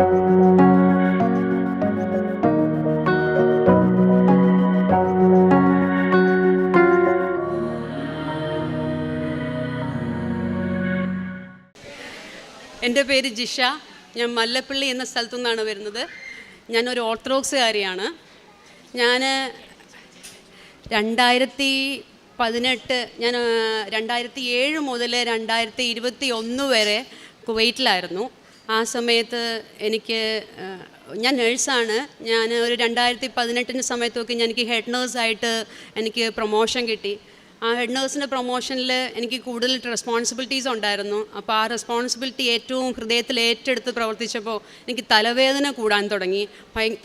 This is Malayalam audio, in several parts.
എന്റെ പേര് ജിഷ. ഞാൻ മല്ലപ്പള്ളി എന്ന സ്ഥലത്തു നിന്നാണ് വരുന്നത്. ഞാനൊരു ഓർത്തഡോക്സുകാരിയാണ്. ഞാൻ രണ്ടായിരത്തി പതിനെട്ട് ഞാൻ രണ്ടായിരത്തി ഏഴ് മുതൽ രണ്ടായിരത്തി ഇരുപത്തി ഒന്ന് വരെ കുവൈറ്റിലായിരുന്നു. ആ സമയത്ത് എനിക്ക് ഞാൻ നേഴ്സാണ് ഞാൻ ഒരു രണ്ടായിരത്തി പതിനെട്ടിന്റെ സമയത്തൊക്കെ ഞാൻ എനിക്ക് ഹെഡ് നേഴ്സായിട്ട് എനിക്ക് പ്രൊമോഷൻ കിട്ടി. ആ ഹെഡ് നേഴ്സിന്റെ പ്രൊമോഷനിൽ എനിക്ക് കൂടുതൽ റെസ്പോൺസിബിലിറ്റീസ് ഉണ്ടായിരുന്നു. അപ്പോൾ ആ റെസ്പോൺസിബിലിറ്റി ഏറ്റവും ഹൃദയത്തിൽ ഏറ്റെടുത്ത് പ്രവർത്തിച്ചപ്പോൾ എനിക്ക് തലവേദന കൂടാൻ തുടങ്ങി.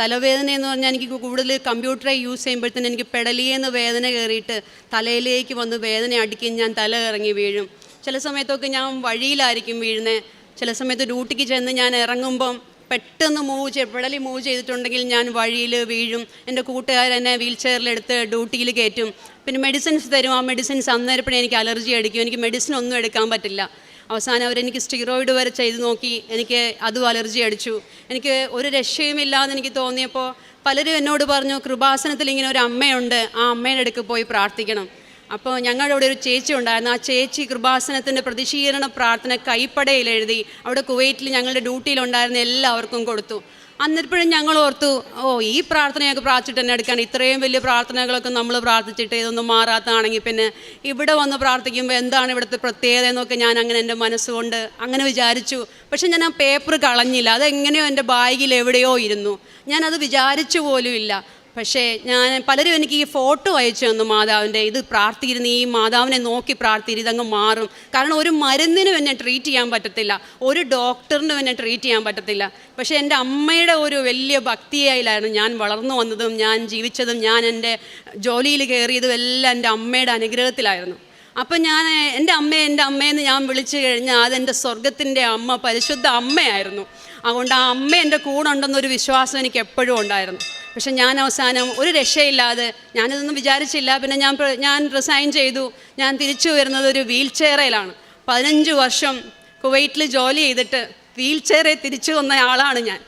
തലവേദന എന്ന് പറഞ്ഞാൽ എനിക്ക് കൂടുതൽ കമ്പ്യൂട്ടറെ യൂസ് ചെയ്യുമ്പോഴത്തേന് എനിക്ക് പെടലിയെന്ന് വേദന കയറിയിട്ട് തലയിലേക്ക് വന്ന് വേദന അടിക്കും ഞാൻ തല ഇറങ്ങി വീഴും. ചില സമയത്തൊക്കെ ഞാൻ വഴിയിലായിരിക്കും വീഴുന്നത് ചില സമയത്ത് ഡ്യൂട്ടിക്ക് ചെന്ന് ഞാൻ ഇറങ്ങുമ്പം പെട്ടെന്ന് മൂവ് ചെയ്ത് പിടലി മൂവ് ചെയ്തിട്ടുണ്ടെങ്കിൽ ഞാൻ വഴിയിൽ വീഴും. എന്റെ കൂട്ടുകാരെന്നെ വീൽ ചെയറിലെടുത്ത് ഡ്യൂട്ടിയിൽ കയറ്റും. പിന്നെ മെഡിസിൻസ് തരും. ആ മെഡിസിൻസ് അന്നേരപ്പണി എനിക്ക് അലർജി അടിക്കും. എനിക്ക് മെഡിസിൻ ഒന്നും എടുക്കാൻ പറ്റില്ല. അവസാനം അവരെനിക്ക് സ്റ്റീറോയിഡ് വരെ ചെയ്ത് നോക്കി. എനിക്ക് അതും അലർജി അടിച്ചു. എനിക്ക് ഒരു രക്ഷയുമില്ലാന്ന് എനിക്ക് തോന്നിയപ്പോൾ പലരും എന്നോട് പറഞ്ഞു കൃപാസനത്തിൽ ഇങ്ങനെ ഒരു അമ്മയുണ്ട്. ആ അമ്മയുടെ അടുക്ക് പോയി പ്രാർത്ഥിക്കണം. അപ്പോൾ ഞങ്ങളുടെ അവിടെ ഒരു ചേച്ചി ഉണ്ടായിരുന്നു. ആ ചേച്ചി കൃപാസനത്തിന്റെ പ്രതിശീലന പ്രാർത്ഥന കൈപ്പടയിൽ എഴുതി അവിടെ കുവൈറ്റിൽ ഞങ്ങളുടെ ഡ്യൂട്ടിയിലുണ്ടായിരുന്ന എല്ലാവർക്കും കൊടുത്തു. അന്നിപ്പോഴും ഞങ്ങൾ ഓർത്തു ഓ ഈ പ്രാർത്ഥനയൊക്കെ പ്രാർത്ഥിച്ചിട്ട് തന്നെ എടുക്കാൻ ഇത്രയും വലിയ പ്രാർത്ഥനകളൊക്കെ നമ്മൾ പ്രാർത്ഥിച്ചിട്ട് ഇതൊന്നും മാറാത്തതാണെങ്കിൽ പിന്നെ ഇവിടെ വന്ന് പ്രാർത്ഥിക്കുമ്പോൾ എന്താണ് ഇവിടുത്തെ പ്രത്യേകത എന്നൊക്കെ ഞാൻ അങ്ങനെ എന്റെ മനസ്സുകൊണ്ട് അങ്ങനെ വിചാരിച്ചു. പക്ഷെ ഞാൻ ആ പേപ്പർ കളഞ്ഞില്ല. അതെങ്ങനെയോ എന്റെ ബാഗിൽ എവിടെയോ ഇരുന്നു. ഞാനത് വിചാരിച്ചു പോലും ഇല്ല. പക്ഷേ ഞാൻ പലരും എനിക്ക് ഈ ഫോട്ടോ അയച്ചു തന്നു മാതാവിന്റെ ഇത് പ്രാർത്ഥിയിരുന്ന് ഈ മാതാവിനെ നോക്കി പ്രാർത്ഥിരു ഇതങ്ങ് മാറും. കാരണം ഒരു മരുന്നിനും എന്നെ ട്രീറ്റ് ചെയ്യാൻ പറ്റത്തില്ല. ഒരു ഡോക്ടറിനും എന്നെ ട്രീറ്റ് ചെയ്യാൻ പറ്റത്തില്ല. പക്ഷേ എന്റെ അമ്മയുടെ ഒരു വലിയ ഭക്തിയായിലായിരുന്നു ഞാൻ വളർന്നു വന്നതും ഞാൻ ജീവിച്ചതും ഞാൻ എന്റെ ജോലിയിൽ കയറിയതും എല്ലാം എന്റെ അമ്മയുടെ അനുഗ്രഹത്തിലായിരുന്നു. അപ്പം ഞാൻ എന്റെ അമ്മ എന്റെ അമ്മയെന്ന് ഞാൻ വിളിച്ചു കഴിഞ്ഞാൽ അതെന്റെ സ്വർഗത്തിന്റെ അമ്മ പരിശുദ്ധ അമ്മയായിരുന്നു. അതുകൊണ്ട് ആ അമ്മ എന്റെ കൂടെ ഉണ്ടെന്നൊരു വിശ്വാസം എനിക്ക് എപ്പോഴും ഉണ്ടായിരുന്നു. പക്ഷെ ഞാൻ അവസാനം ഒരു രക്ഷയില്ലാതെ ഞാനിതൊന്നും വിചാരിച്ചില്ല. പിന്നെ ഞാൻ ഞാൻ റിസൈൻ ചെയ്തു. ഞാൻ തിരിച്ചു വരുന്നത് ഒരു വീൽ ചെയറിലാണ് പതിനഞ്ച് വർഷം കുവൈറ്റിൽ ജോലി ചെയ്തിട്ട് വീൽ ചെയറിൽ തിരിച്ചു വന്ന ആളാണ് ഞാൻ.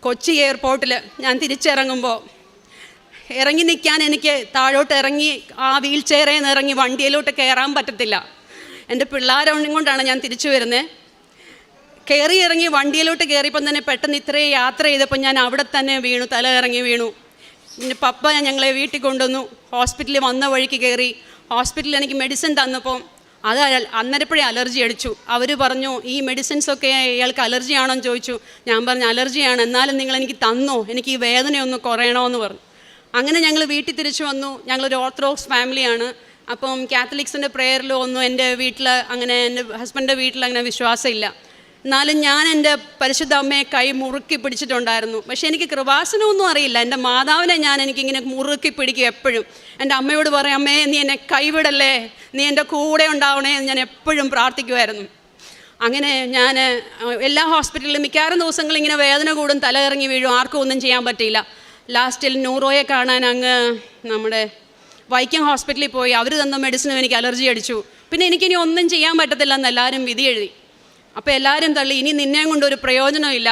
കൊച്ചി എയർപോർട്ടിൽ ഞാൻ തിരിച്ചിറങ്ങുമ്പോൾ ഇറങ്ങി നിൽക്കാൻ എനിക്ക് താഴോട്ട് ഇറങ്ങി ആ വീൽ ചെയറിൽ നിന്ന് ഇറങ്ങി വണ്ടിയിലോട്ട് കയറാൻ പറ്റത്തില്ല. എന്റെ പിള്ളേരെ കൊണ്ടാണ് ഞാൻ തിരിച്ചു വരുന്നത്. കയറി ഇറങ്ങി വണ്ടിയിലോട്ട് കയറിയപ്പം തന്നെ പെട്ടെന്ന് ഇത്രയും യാത്ര ചെയ്തപ്പോൾ ഞാൻ അവിടെ തന്നെ വീണു തല ഇറങ്ങി വീണു. പിന്നെ പപ്പ ഞങ്ങളെ വീട്ടിൽ കൊണ്ടുവന്നു. ഹോസ്പിറ്റലിൽ വന്ന വഴിക്ക് കയറി. ഹോസ്പിറ്റലിൽ എനിക്ക് മെഡിസിൻ തന്നപ്പോൾ അത് അന്നേരപ്പോഴേ അലർജി അടിച്ചു. അവർ പറഞ്ഞു ഈ മെഡിസിൻസൊക്കെ ഇയാൾക്ക് അലർജി ആണോ എന്ന് ചോദിച്ചു. ഞാൻ പറഞ്ഞു അലർജിയാണ്. എന്നാലും നിങ്ങൾ എനിക്ക് തന്നോ? എനിക്ക് ഈ വേദനയൊന്ന് കുറയണമെന്ന് പറഞ്ഞു. അങ്ങനെ ഞങ്ങൾ വീട്ടിൽ തിരിച്ചു വന്നു. ഞങ്ങളൊരു ഓർത്തഡോക്സ് ഫാമിലിയാണ്. അപ്പം കാത്തലിക്സിന്റെ പ്രേയറിൽ ഒന്നും എന്റെ വീട്ടിൽ അങ്ങനെ എന്റെ ഹസ്ബൻഡിന്റെ വീട്ടിൽ അങ്ങനെ വിശ്വാസമില്ല. എന്നാലും ഞാൻ എന്റെ പരിശുദ്ധ അമ്മയെ കൈ മുറുക്കി പിടിച്ചിട്ടുണ്ടായിരുന്നു. പക്ഷേ എനിക്ക് കൃപാസനമൊന്നും അറിയില്ല. എന്റെ മാതാവിനെ ഞാൻ എനിക്കിങ്ങനെ മുറുക്കി പിടിക്കും എപ്പോഴും. എന്റെ അമ്മയോട് പറയും അമ്മേ നീ എന്നെ കൈവിടല്ലേ? നീ എന്റെ കൂടെ ഉണ്ടാവണേ എന്ന് ഞാൻ എപ്പോഴും പ്രാർത്ഥിക്കുമായിരുന്നു. അങ്ങനെ ഞാൻ എല്ലാ ഹോസ്പിറ്റലിലും മിക്കവാറും ദിവസങ്ങളിൽ ഇങ്ങനെ വേദന കൂടും തലയിറങ്ങി വീഴും ആർക്കും ഒന്നും ചെയ്യാൻ പറ്റിയില്ല. ലാസ്റ്റിൽ ന്യൂറോയെ കാണാൻ അങ്ങ് നമ്മുടെ വൈക്കം ഹോസ്പിറ്റലിൽ പോയി. അവർ തന്ന മെഡിസിനും എനിക്ക് അലർജി അടിച്ചു. പിന്നെ എനിക്കിനി ഒന്നും ചെയ്യാൻ പറ്റത്തില്ല എന്ന് എല്ലാവരും വിധി എഴുതി അപ്പോൾ എല്ലാവരും തള്ളി ഇനി നിന്നെയും കൊണ്ട് ഒരു പ്രയോജനമില്ല.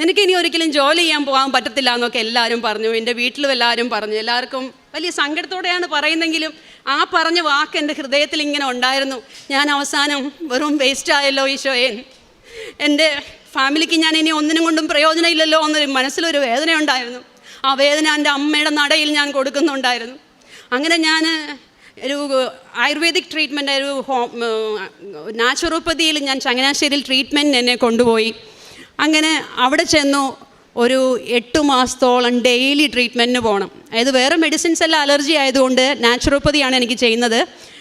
നിനക്ക് ഇനി ഒരിക്കലും ജോലി ചെയ്യാൻ പോകാൻ പറ്റത്തില്ല എന്നൊക്കെ എല്ലാവരും പറഞ്ഞു. എന്റെ വീട്ടിലും എല്ലാവരും പറഞ്ഞു. എല്ലാവർക്കും വലിയ സങ്കടത്തോടെയാണ് പറയുന്നെങ്കിലും ആ പറഞ്ഞ വാക്ക് എന്റെ ഹൃദയത്തിൽ ഇങ്ങനെ ഉണ്ടായിരുന്നു. ഞാൻ അവസാനം വെറും വേസ്റ്റ് ആയല്ലോ ഈശോയെ. എന്റെ ഫാമിലിക്ക് ഞാൻ ഇനി ഒന്നിനും കൊണ്ടും പ്രയോജനമില്ലല്ലോ എന്നൊരു മനസ്സിലൊരു വേദന ഉണ്ടായിരുന്നു. ആ വേദന എന്റെ അമ്മയുടെ നടയിൽ ഞാൻ കൊടുക്കുന്നുണ്ടായിരുന്നു. അങ്ങനെ ഞാൻ ഒരു ആയുർവേദിക് ട്രീറ്റ്മെന്റ് ഒരു ഹോം നാച്ചുറോപ്പതിയിൽ ഞാൻ ചങ്ങനാശ്ശേരിയിൽ ട്രീറ്റ്മെന്റ് എന്നെ കൊണ്ടുപോയി. അങ്ങനെ അവിടെ ചെന്നു ഒരു എട്ട് മാസത്തോളം ഡെയിലി ട്രീറ്റ്മെന്റിന് പോകണം. അതായത് വേറെ മെഡിസിൻസ് എല്ലാം അലർജി ആയതുകൊണ്ട് നാച്ചുറോപ്പതിയാണ് എനിക്ക് ചെയ്യുന്നത്.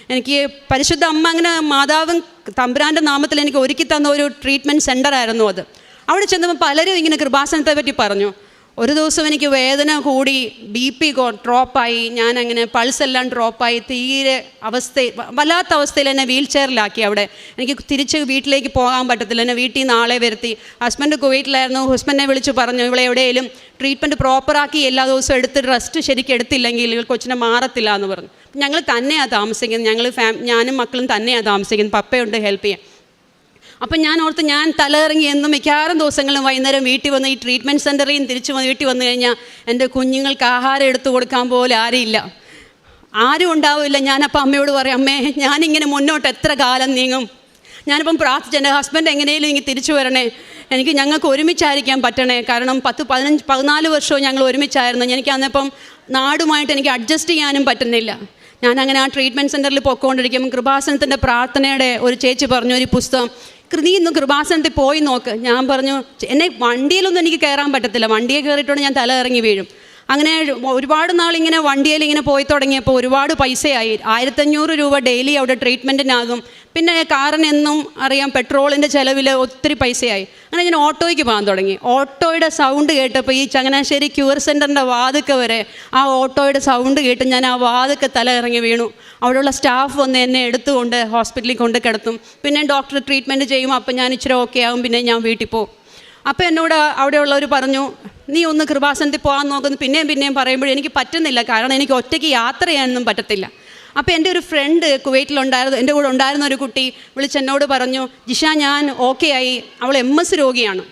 എനിക്ക് പരിശുദ്ധ അമ്മ അങ്ങനെ മാതാവും തമ്പുരാന്റെ നാമത്തിൽ എനിക്ക് ഒരുക്കി തന്ന ഒരു ട്രീറ്റ്മെന്റ് സെന്ററായിരുന്നു അത്. അവിടെ ചെന്നപ്പോൾ പലരും ഇങ്ങനെ കൃപാസനത്തെ പറ്റി പറഞ്ഞു. ഒരു ദിവസം എനിക്ക് വേദന കൂടി ബി പി ഡ്രോപ്പായി. ഞാൻ അങ്ങനെ പൾസ് എല്ലാം ഡ്രോപ്പായി. തീരെ അവസ്ഥ വല്ലാത്ത അവസ്ഥയിൽ എന്നെ വീൽ ചെയറിലാക്കി അവിടെ. എനിക്ക് തിരിച്ച് വീട്ടിലേക്ക് പോകാൻ പറ്റത്തില്ല. എന്നെ വീട്ടിൽ ആളെ വരുത്തി. ഹസ്ബൻഡ് കുവൈറ്റിലായിരുന്നു ഹസ്ബൻഡിനെ വിളിച്ച് പറഞ്ഞു ഇവിടെ എവിടെയെങ്കിലും ട്രീറ്റ്മെന്റ് പ്രോപ്പറാക്കി എല്ലാ ദിവസവും എടുത്ത് റെസ്റ്റ് ശരിക്കും എടുത്തില്ലെങ്കിൽ കൊച്ചിനെ മാറത്തില്ല എന്ന് പറഞ്ഞു. ഞങ്ങൾ തന്നെയാണ് താമസിക്കുന്നത്. ഞങ്ങൾ ഫാം ഞാനും മക്കളും തന്നെയാണ് താമസിക്കുന്നത്. പപ്പയുണ്ട് ഹെൽപ്പ് ചെയ്യാൻ. അപ്പം ഞാൻ ഓർത്ത് ഞാൻ തലയിറങ്ങി എന്നും മിക്കവാറും ദിവസങ്ങളും വൈകുന്നേരം വീട്ടിൽ വന്ന് ഈ ട്രീറ്റ്മെന്റ് സെന്ററിൽ നിന്ന് തിരിച്ച് വന്ന് വീട്ടിൽ വന്നു കഴിഞ്ഞാൽ എന്റെ കുഞ്ഞുങ്ങൾക്ക് ആഹാരം എടുത്തു കൊടുക്കാൻ പോലും ആരുമില്ല. ആരും ഉണ്ടാവില്ല ഞാനപ്പോൾ അമ്മയോട് പറയും അമ്മേ ഞാനിങ്ങനെ മുന്നോട്ട് എത്ര കാലം നീങ്ങും? ഞാനിപ്പം പ്രാർത്ഥിച്ചു എന്റെ ഹസ്ബൻഡ് എങ്ങനെയും ഇങ്ങനെ തിരിച്ചു വരണേ. എനിക്ക് ഞങ്ങൾക്ക് ഒരുമിച്ചായിരിക്കാൻ പറ്റണേ. കാരണം പത്ത് പതിനഞ്ച് പതിനാല് വർഷവും ഞങ്ങൾ ഒരുമിച്ചായിരുന്നു. എനിക്ക് അന്നപ്പം നാടുമായിട്ട് എനിക്ക് അഡ്ജസ്റ്റ് ചെയ്യാനും പറ്റുന്നില്ല. ഞാൻ അങ്ങനെ ആ ട്രീറ്റ്മെന്റ് സെന്ററിൽ പൊയ്ക്കൊണ്ടിരിക്കും കൃപാസനത്തിന്റെ പ്രാർത്ഥനയുടെ ഒരു ചേച്ചി പറഞ്ഞു ഒരു പുസ്തകം "കൃ- നീ ഇന്ന് കൃപാസനത്തിൽ പോയി നോക്ക്. ഞാൻ പറഞ്ഞു എന്നെ വണ്ടിയിലൊന്നും എനിക്ക് കയറാൻ പറ്റത്തില്ല. വണ്ടിയെ കയറിയിട്ടുണ്ട് ഞാൻ തല ഇറങ്ങി വീഴും. അങ്ങനെ ഒരുപാട് നാൾ ഇങ്ങനെ വണ്ടിയിൽ ഇങ്ങനെ പോയി തുടങ്ങിയപ്പോൾ ഒരുപാട് പൈസയായി. ആയിരത്തഞ്ഞൂറ് രൂപ ഡെയിലി അവിടെ ട്രീറ്റ്മെന്റിനാകും. പിന്നെ കാറിനെന്നും അറിയാം പെട്രോളിന്റെ ചിലവിൽ ഒത്തിരി പൈസയായി. അങ്ങനെ ഞാൻ ഓട്ടോയ്ക്ക് പോകാൻ തുടങ്ങി. ഓട്ടോയുടെ സൗണ്ട് കേട്ടപ്പോൾ ഈ ചങ്ങനാശ്ശേരി ക്യൂർ സെന്ററിന്റെ വാതുക്ക വരെ ആ ഓട്ടോയുടെ സൗണ്ട് കേട്ട് ഞാൻ ആ വാതുക്ക തല ഇറങ്ങി വീണു. അവിടെയുള്ള സ്റ്റാഫ് വന്ന് എന്നെ എടുത്തുകൊണ്ട് ഹോസ്പിറ്റലിൽ കൊണ്ട് കിടത്തും. പിന്നെ ഡോക്ടർ ട്രീറ്റ്മെന്റ് ചെയ്യും. അപ്പം ഞാൻ ഇച്ചിരി ഓക്കെ ആകും പിന്നെ ഞാൻ വീട്ടിൽ പോകും അപ്പോൾ എന്നോട് അവിടെയുള്ളവർ പറഞ്ഞു നീ ഒന്ന് കൃപാസനത്തിൽ പോകാൻ നോക്കുന്നു. പിന്നെയും പിന്നെയും പറയുമ്പോൾ എനിക്ക് പറ്റുന്നില്ല കാരണം എനിക്ക് ഒറ്റയ്ക്ക് യാത്ര ചെയ്യാനൊന്നും പറ്റത്തില്ല. അപ്പോൾ എന്റെ ഒരു ഫ്രണ്ട് കുവൈറ്റിലുണ്ടായിരുന്നു എന്റെ കൂടെ ഉണ്ടായിരുന്ന ഒരു കുട്ടി വിളിച്ച് എന്നോട് പറഞ്ഞു ജിഷ ഞാൻ ഓക്കെ ആയി അവൾ എം എസ് രോഗിയാണ്.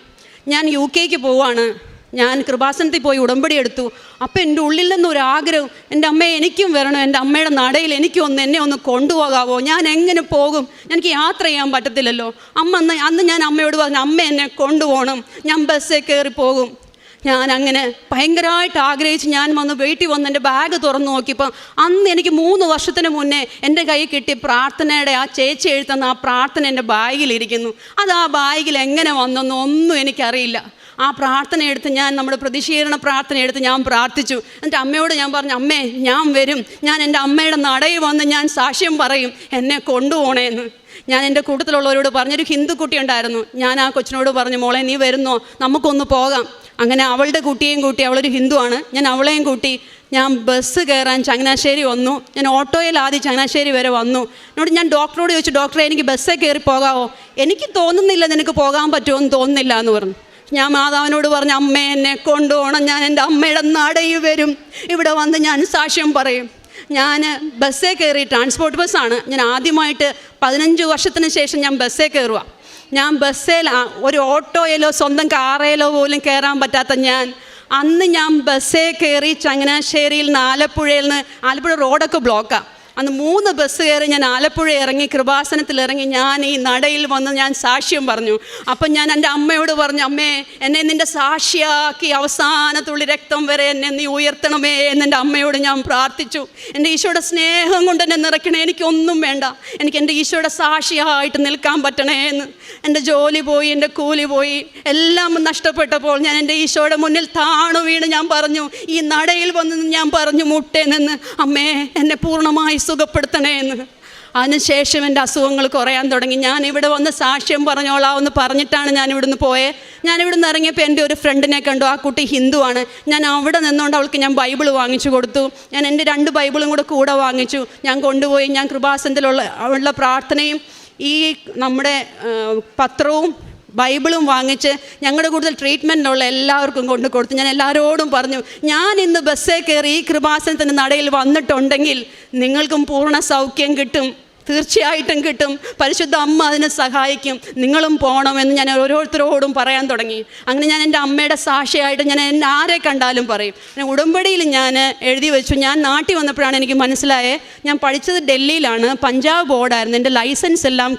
ഞാൻ യു കെക്ക് പോവാണ്. ഞാൻ കൃപാസനത്തിൽ പോയി ഉടമ്പടി എടുത്തു. അപ്പോൾ എന്റെ ഉള്ളിൽ നിന്നൊരു ആഗ്രഹം എന്റെ അമ്മയെ എനിക്കും വരണം എന്റെ അമ്മയുടെ നടയിൽ എനിക്കും ഒന്ന് എന്നെ ഒന്ന് കൊണ്ടുപോകാവോ? ഞാൻ എങ്ങനെ പോകും? എനിക്ക് യാത്ര ചെയ്യാൻ പറ്റത്തില്ലല്ലോ. അമ്മ അന്ന് അന്ന് ഞാൻ അമ്മയോട് പറഞ്ഞു അമ്മ എന്നെ കൊണ്ടുപോകണം. ഞാൻ ബസ്സിൽ കയറി പോകും. ഞാൻ അങ്ങനെ ഭയങ്കരമായിട്ട് ആഗ്രഹിച്ച് ഞാൻ വന്ന് വീട്ടിൽ വന്ന് എന്റെ ബാഗ് തുറന്നു നോക്കിയപ്പോൾ അന്ന് എനിക്ക് മൂന്ന് വർഷത്തിന് മുന്നേ എന്റെ കയ്യിൽ കിട്ടിയ പ്രാർത്ഥനയുടെ ആ ചേച്ചി എഴുത്തുന്ന ആ പ്രാർത്ഥന എന്റെ ബാഗിലിരിക്കുന്നു അത് ആ ബാഗിൽ എങ്ങനെ വന്നെന്ന് ഒന്നും എനിക്കറിയില്ല. ആ പ്രാർത്ഥന എടുത്ത് ഞാൻ നമ്മുടെ പ്രതിഷീകരണ പ്രാർത്ഥന എടുത്ത് ഞാൻ പ്രാർത്ഥിച്ചു. എന്നിട്ട് അമ്മയോട് ഞാൻ പറഞ്ഞു അമ്മേ ഞാൻ വരും. ഞാൻ എന്റെ അമ്മയുടെ നടയിൽ വന്ന് ഞാൻ സാക്ഷ്യം പറയും. എന്നെ കൊണ്ടുപോകണേന്ന്. ഞാൻ എന്റെ കൂട്ടത്തിലുള്ളവരോട് പറഞ്ഞൊരു ഹിന്ദു കുട്ടി ഉണ്ടായിരുന്നു. ഞാൻ ആ കൊച്ചിനോട് പറഞ്ഞു മോളെ നീ വരുന്നോ? നമുക്കൊന്ന് പോകാം. അങ്ങനെ അവളുടെ കുട്ടിയെയും കൂട്ടി അവളൊരു ഹിന്ദുവാണ്. ഞാൻ അവളെയും കൂട്ടി ഞാൻ ബസ് കയറാൻ ചങ്ങനാശ്ശേരി വന്നു. ഞാൻ ഓട്ടോയിൽ ആദ്യം ചങ്ങനാശ്ശേരി വരെ വന്നു. എന്നോട് ഞാൻ ഡോക്ടറോട് ചോദിച്ചു ഡോക്ടറെ എനിക്ക് ബസ്സേ കയറി പോകാമോ എനിക്ക് തോന്നുന്നില്ല നിനക്ക് പോകാൻ പറ്റുമോ? എന്ന് തോന്നുന്നില്ല എന്ന് പറഞ്ഞു. ഞാൻ മാതാവിനോട് പറഞ്ഞു അമ്മ എന്നെ കൊണ്ടുപോകണം. ഞാൻ എന്റെ അമ്മയുടെ നടയിൽ വരും. ഇവിടെ വന്ന് ഞാൻ സാക്ഷ്യം പറയും. ഞാൻ ബസ്സേ കയറി ട്രാൻസ്പോർട്ട് ബസ്സാണ് ഞാൻ ആദ്യമായിട്ട് പതിനഞ്ച് വർഷത്തിന് ശേഷം ഞാൻ ബസ്സേ കയറുക ഞാൻ ബസ്സിൽ ഒരു ഓട്ടോയിലോ സ്വന്തം കാറേലോ പോലും കയറാൻ പറ്റാത്ത ഞാൻ. അന്ന് ഞാൻ ബസ്സേ കയറി ചങ്ങനാശ്ശേരിയിൽ നിന്ന് ആലപ്പുഴയിൽ നിന്ന് ആലപ്പുഴ റോഡൊക്കെ ബ്ലോക്കാണ് അന്ന് മൂന്ന് ബസ് കയറി ഞാൻ ആലപ്പുഴ ഇറങ്ങി കൃപാസനത്തിൽ ഇറങ്ങി ഞാൻ ഈ നടയിൽ വന്ന് ഞാൻ സാക്ഷ്യം പറഞ്ഞു. അപ്പം ഞാൻ എന്റെ അമ്മയോട് പറഞ്ഞു അമ്മേ എന്നെ നിന്റെ സാക്ഷിയാക്കി അവസാനത്തുള്ളി രക്തം വരെ എന്നെ നീ ഉയർത്തണമേ എന്ന് എന്റെ അമ്മയോട് ഞാൻ പ്രാർത്ഥിച്ചു. എന്റെ ഈശോയുടെ സ്നേഹം കൊണ്ട് എന്നെ നിറയ്ക്കണേ എനിക്കൊന്നും വേണ്ട. എനിക്ക് എന്റെ ഈശോയുടെ സാക്ഷിയായിട്ട് നിൽക്കാൻ പറ്റണേ എന്ന്. എന്റെ ജോലി പോയി എന്റെ കൂലി പോയി എല്ലാം നഷ്ടപ്പെട്ടപ്പോൾ ഞാൻ എന്റെ ഈശോയുടെ മുന്നിൽ താണു വീണ് ഞാൻ പറഞ്ഞു ഈ നടയിൽ വന്ന് ഞാൻ പറഞ്ഞു മുട്ടേ നിന്ന് അമ്മേ എന്നെ പൂർണമായി സുഖപ്പെടുത്തണേ എന്ന്. അതിനുശേഷം എന്റെ അസുഖങ്ങൾ കുറയാൻ തുടങ്ങി. ഞാൻ ഇവിടെ വന്ന് സാക്ഷ്യം പറഞ്ഞോളാം എന്ന് പറഞ്ഞിട്ടാണ് ഞാൻ ഇവിടുന്ന് പോയത് ഞാൻ ഇവിടുന്ന് ഇറങ്ങിയപ്പോൾ എന്റെ ഒരു ഫ്രണ്ടിനെ കണ്ടു. ആ കുട്ടി ഹിന്ദുവാണ് ഞാൻ അവിടെ നിന്നുകൊണ്ട് അവൾക്ക് ഞാൻ ബൈബിൾ വാങ്ങിച്ചു കൊടുത്തു. ഞാൻ എന്റെ രണ്ട് ബൈബിളും കൂടെ കൂടെ വാങ്ങിച്ചു. ഞാൻ കൊണ്ടുപോയി. ഞാൻ കൃപാസനത്തിലുള്ള ഉള്ള പ്രാർത്ഥനയും ഈ നമ്മുടെ പത്രവും ബൈബിളും വാങ്ങിച്ച് ഞങ്ങളുടെ കൂടുതൽ ട്രീറ്റ്മെന്റിനുള്ള എല്ലാവർക്കും കൊണ്ട് കൊടുത്തു ഞാൻ എല്ലാവരോടും പറഞ്ഞു ഞാൻ ഇന്ന് ബസ്സേ കയറി ഈ കൃപാസനത്തിന്റെ നടയിൽ വന്നിട്ടുണ്ടെങ്കിൽ നിങ്ങൾക്കും പൂർണ സൗഖ്യം കിട്ടും. തീർച്ചയായിട്ടും കിട്ടും. പരിശുദ്ധ അമ്മ അതിനെ സഹായിക്കും. നിങ്ങളും പോകണമെന്ന് ഞാൻ ഓരോരുത്തരോടും പറയാൻ തുടങ്ങി. അങ്ങനെ ഞാൻ എന്റെ അമ്മയുടെ സാക്ഷിയായിട്ട് ഞാൻ എന്നെ ആരെ കണ്ടാലും പറയും. ഉടമ്പടിയിൽ ഞാൻ എഴുതി വെച്ചു. ഞാൻ നാട്ടിൽ വന്നപ്പോഴാണ് എനിക്ക് മനസ്സിലായേ ഞാൻ പഠിച്ചത് ഡൽഹിയിലാണ്. പഞ്ചാബ് ബോർഡായിരുന്നു. എന്റെ ലൈസൻസ് എല്ലാം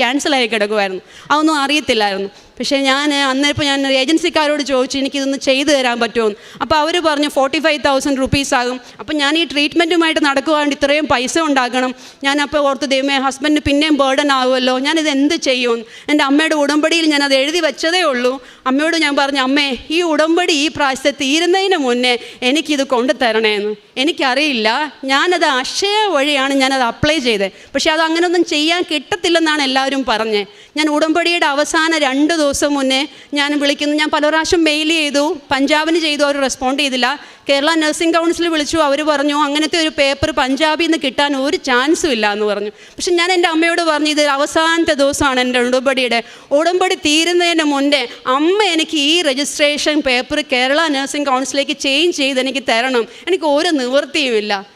ക്യാൻസലായി കിടക്കുമായിരുന്നു അതൊന്നും അറിയത്തില്ലായിരുന്നു. പക്ഷേ ഞാൻ അന്നേരപ്പോൾ ഞാൻ ഏജൻസിക്കാരോട് ചോദിച്ചു എനിക്കിതൊന്ന് ചെയ്തു തരാൻ പറ്റുമെന്ന് അപ്പോൾ അവർ പറഞ്ഞു ഫോർട്ടി ഫൈവ് തൗസൻഡ് റുപ്പീസ് ആകും. അപ്പോൾ ഞാൻ ഈ ട്രീറ്റ്മെന്റുമായിട്ട് നടക്കുവാണ്ട് ഇത്രയും പൈസ ഉണ്ടാക്കണം ഞാൻ അപ്പോൾ ഓർത്ത് ദൈവമേ ഹസ്ബൻഡ് പിന്നെയും ബേർഡൻ ആകുമല്ലോ ഞാനിത് എന്ത് ചെയ്യും? എന്റെ അമ്മയുടെ ഉടമ്പടിയിൽ ഞാൻ അത് എഴുതി വെച്ചതേ ഉള്ളൂ. അമ്മയോട് ഞാൻ പറഞ്ഞു അമ്മേ ഈ ഉടമ്പടി ഈ പ്രാവശ്യത്തെ തീരുന്നതിന് മുന്നേ എനിക്കിത് കൊണ്ടു തരണേന്ന് എനിക്കറിയില്ല. ഞാനത് അക്ഷയ വഴിയാണ് ഞാനത് അപ്ലൈ ചെയ്തത്. പക്ഷേ അത് അങ്ങനെയൊന്നും ചെയ്യാൻ കിട്ടത്തില്ലെന്നാണ് എല്ലാവരും പറഞ്ഞത്. ഞാൻ ഉടമ്പടിയുടെ അവസാന രണ്ട് ദിവസം മുന്നേ ഞാൻ വിളിക്കുന്നു. ഞാൻ പല പ്രാവശ്യം മെയിൽ ചെയ്തു. പഞ്ചാബിന് ചെയ്തു. അവർ റെസ്പോണ്ട് ചെയ്തില്ല. കേരള നഴ്സിംഗ് കൗൺസിൽ വിളിച്ചു. അവർ പറഞ്ഞു അങ്ങനത്തെ ഒരു പേപ്പർ പഞ്ചാബിൽ നിന്ന് കിട്ടാൻ ഒരു ചാൻസും ഇല്ല എന്ന് പറഞ്ഞു. പക്ഷെ ഞാൻ എന്റെ അമ്മയോട് പറഞ്ഞു ഇത് അവസാനത്തെ ദിവസമാണ് എന്റെ ഉടമ്പടിയുടെ. ഉടമ്പടി തീരുന്നതിന് മുന്നേ അമ്മ എനിക്ക് ഈ രജിസ്ട്രേഷൻ പേപ്പർ കേരള നഴ്സിംഗ് കൗൺസിലേക്ക് ചേഞ്ച് ചെയ്ത് എനിക്ക് തരണം. എനിക്ക് ഒരു നിവൃത്തിയുമില്ല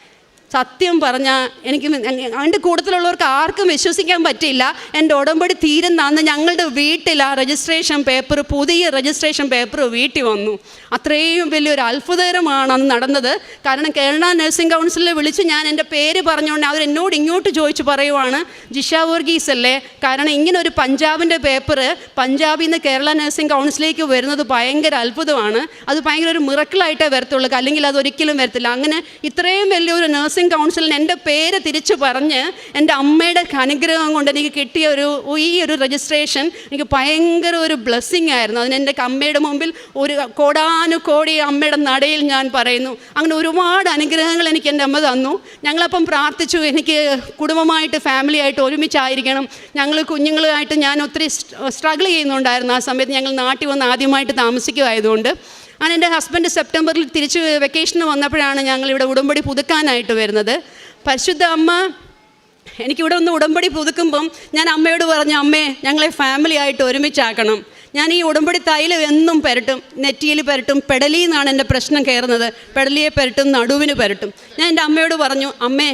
സത്യം പറഞ്ഞാൽ എനിക്ക് എന്റെ കൂട്ടത്തിലുള്ളവർക്ക് ആർക്കും വിശ്വസിക്കാൻ പറ്റില്ല എന്റെ ഉടമ്പടി തീരുന്നാന്ന് ഞങ്ങളുടെ വീട്ടിൽ ആ രജിസ്ട്രേഷൻ പേപ്പർ പുതിയ രജിസ്ട്രേഷൻ പേപ്പർ വീട്ടിൽ വന്നു. അത്രയും വലിയൊരു അത്ഭുതകരമാണ് അന്ന് നടന്നത്. കാരണം കേരള നഴ്സിംഗ് കൗൺസിലിൽ വിളിച്ച് ഞാൻ എന്റെ പേര് പറഞ്ഞുകൊണ്ട് അവർ എന്നോട് ഇങ്ങോട്ട് ചോദിച്ചു പറയുവാണ് ജിഷ വർഗീസ് അല്ലേ? കാരണം ഇങ്ങനെ ഒരു പഞ്ചാബിന്റെ പേപ്പർ പഞ്ചാബിൽ നിന്ന് കേരള നഴ്സിംഗ് കൗൺസിലേക്ക് വരുന്നത് ഭയങ്കര അത്ഭുതമാണ്. അത് ഭയങ്കര ഒരു മിറക്കിളായിട്ടേ വരത്തുള്ളൂ. അല്ലെങ്കിൽ അത് ഒരിക്കലും വരത്തില്ല. അങ്ങനെ ഇത്രയും വലിയൊരു നഴ്സിംഗ് കൗൺസിലിന് എന്റെ പേര് തിരിച്ചു പറഞ്ഞ് എന്റെ അമ്മയുടെ അനുഗ്രഹം കൊണ്ട് എനിക്ക് കിട്ടിയ ഒരു ഈ ഒരു രജിസ്ട്രേഷൻ എനിക്ക് ഭയങ്കര ഒരു ബ്ലെസ്സിങ് ആയിരുന്നു. അതിന് എന്റെ അമ്മയുടെ മുമ്പിൽ ഒരു കോടാനുകോടി അമ്മയുടെ നടയിൽ ഞാൻ പറയുന്നു. അങ്ങനെ ഒരുപാട് അനുഗ്രഹങ്ങൾ എനിക്ക് എന്റെ അമ്മ തന്നു. ഞങ്ങളപ്പം പ്രാർത്ഥിച്ചു എനിക്ക് കുടുംബമായിട്ട് ഫാമിലി ആയിട്ട് ഒരുമിച്ചായിരിക്കണം. ഞങ്ങൾ കുഞ്ഞുങ്ങളുമായിട്ട് ഞാൻ ഒത്തിരി സ്ട്രഗിൾ ചെയ്യുന്നുണ്ടായിരുന്നു ആ സമയത്ത് ഞങ്ങൾ നാട്ടിൽ വന്ന് ആദ്യമായിട്ട് താമസിക്കുമായതുകൊണ്ട് അങ്ങനെ എന്റെ ഹസ്ബൻഡ് സെപ്റ്റംബറിൽ തിരിച്ച് വെക്കേഷന് വന്നപ്പോഴാണ് ഞങ്ങൾ ഞങ്ങളിവിടെ ഉടമ്പടി പുതുക്കാനായിട്ട് വരുന്നത്. പരിശുദ്ധ അമ്മ എനിക്കിവിടെ ഒന്ന് ഉടമ്പടി പുതുക്കുമ്പം ഞാൻ അമ്മയോട് പറഞ്ഞു അമ്മേ ഞങ്ങളെ ഫാമിലി ആയിട്ട് ഒരുമിച്ചാക്കണം. ഞാൻ ഈ ഉടമ്പടി തൈലം എന്നും പെരട്ടും നെറ്റിയിൽ പെരട്ടും പെടലിൽ നിന്നാണ് എന്റെ പ്രശ്നം കയറുന്നത്. പെടലിയെ പെരട്ടും നടുവിന് പെരട്ടും. ഞാൻ എന്റെ അമ്മയോട് പറഞ്ഞു അമ്മേ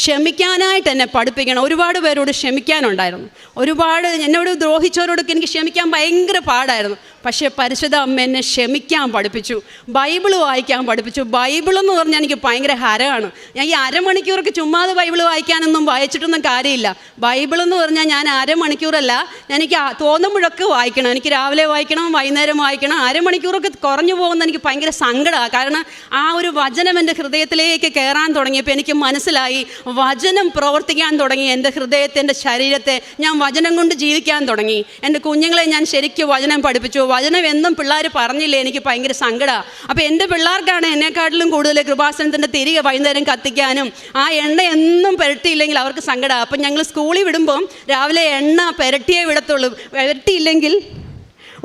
ക്ഷമിക്കാനായിട്ട് എന്നെ പഠിപ്പിക്കണം. ഒരുപാട് പേരോട് ക്ഷമിക്കാനുണ്ടായിരുന്നു. ഒരുപാട് എന്നോട് ദ്രോഹിച്ചവരോടൊക്കെ എനിക്ക് ക്ഷമിക്കാൻ ഭയങ്കര പാടായിരുന്നു. പക്ഷേ പരിശുദ്ധ അമ്മ എന്നെ ക്ഷമിക്കാൻ പഠിപ്പിച്ചു. ബൈബിൾ വായിക്കാൻ പഠിപ്പിച്ചു. ബൈബിൾ എന്ന് പറഞ്ഞാൽ എനിക്ക് ഭയങ്കര ഹരമാണ്. ഞാൻ ഈ അരമണിക്കൂറൊക്കെ ചുമ്മാതെ ബൈബിൾ വായിക്കാനൊന്നും വായിച്ചിട്ടൊന്നും കാര്യമില്ല. ബൈബിൾ എന്ന് പറഞ്ഞാൽ ഞാൻ അരമണിക്കൂറല്ല ഞാൻ എനിക്ക് തോന്നുമ്പോഴൊക്കെ വായിക്കണം. എനിക്ക് രാവിലെ വായിക്കണം വൈകുന്നേരം വായിക്കണം. അരമണിക്കൂറൊക്കെ കുറഞ്ഞു പോകുന്ന എനിക്ക് ഭയങ്കര സങ്കടമാണ്. കാരണം ആ ഒരു വചനം എന്റെ ഹൃദയത്തിലേക്ക് കയറാൻ തുടങ്ങിയപ്പോൾ എനിക്ക് മനസ്സിലായി വചനം പ്രവർത്തിക്കാൻ തുടങ്ങി. എന്റെ ഹൃദയത്തെ എന്റെ ശരീരത്തെ ഞാൻ വചനം കൊണ്ട് ജീവിക്കാൻ തുടങ്ങി. എന്റെ കുഞ്ഞുങ്ങളെ ഞാൻ ശരിക്കും വചനം പഠിപ്പിച്ചു. വചനം എന്നും പിള്ളേർ പറഞ്ഞില്ലേ? എനിക്ക് ഭയങ്കര സങ്കടമാണ് അപ്പോൾ എന്റെ പിള്ളേർക്കാണ് എന്നെക്കാട്ടിലും കൂടുതൽ കൃപാസനത്തിന്റെ തിരികെ വൈകുന്നേരം കത്തിക്കാനും ആ എണ്ണ എന്നും പുരട്ടിയില്ലെങ്കിൽ അവർക്ക് സങ്കടമാണ് അപ്പം ഞങ്ങൾ സ്കൂളിൽ വിടുമ്പം രാവിലെ എണ്ണ പുരട്ടിയേ വിടത്തുള്ളൂ. പുരട്ടിയില്ലെങ്കിൽ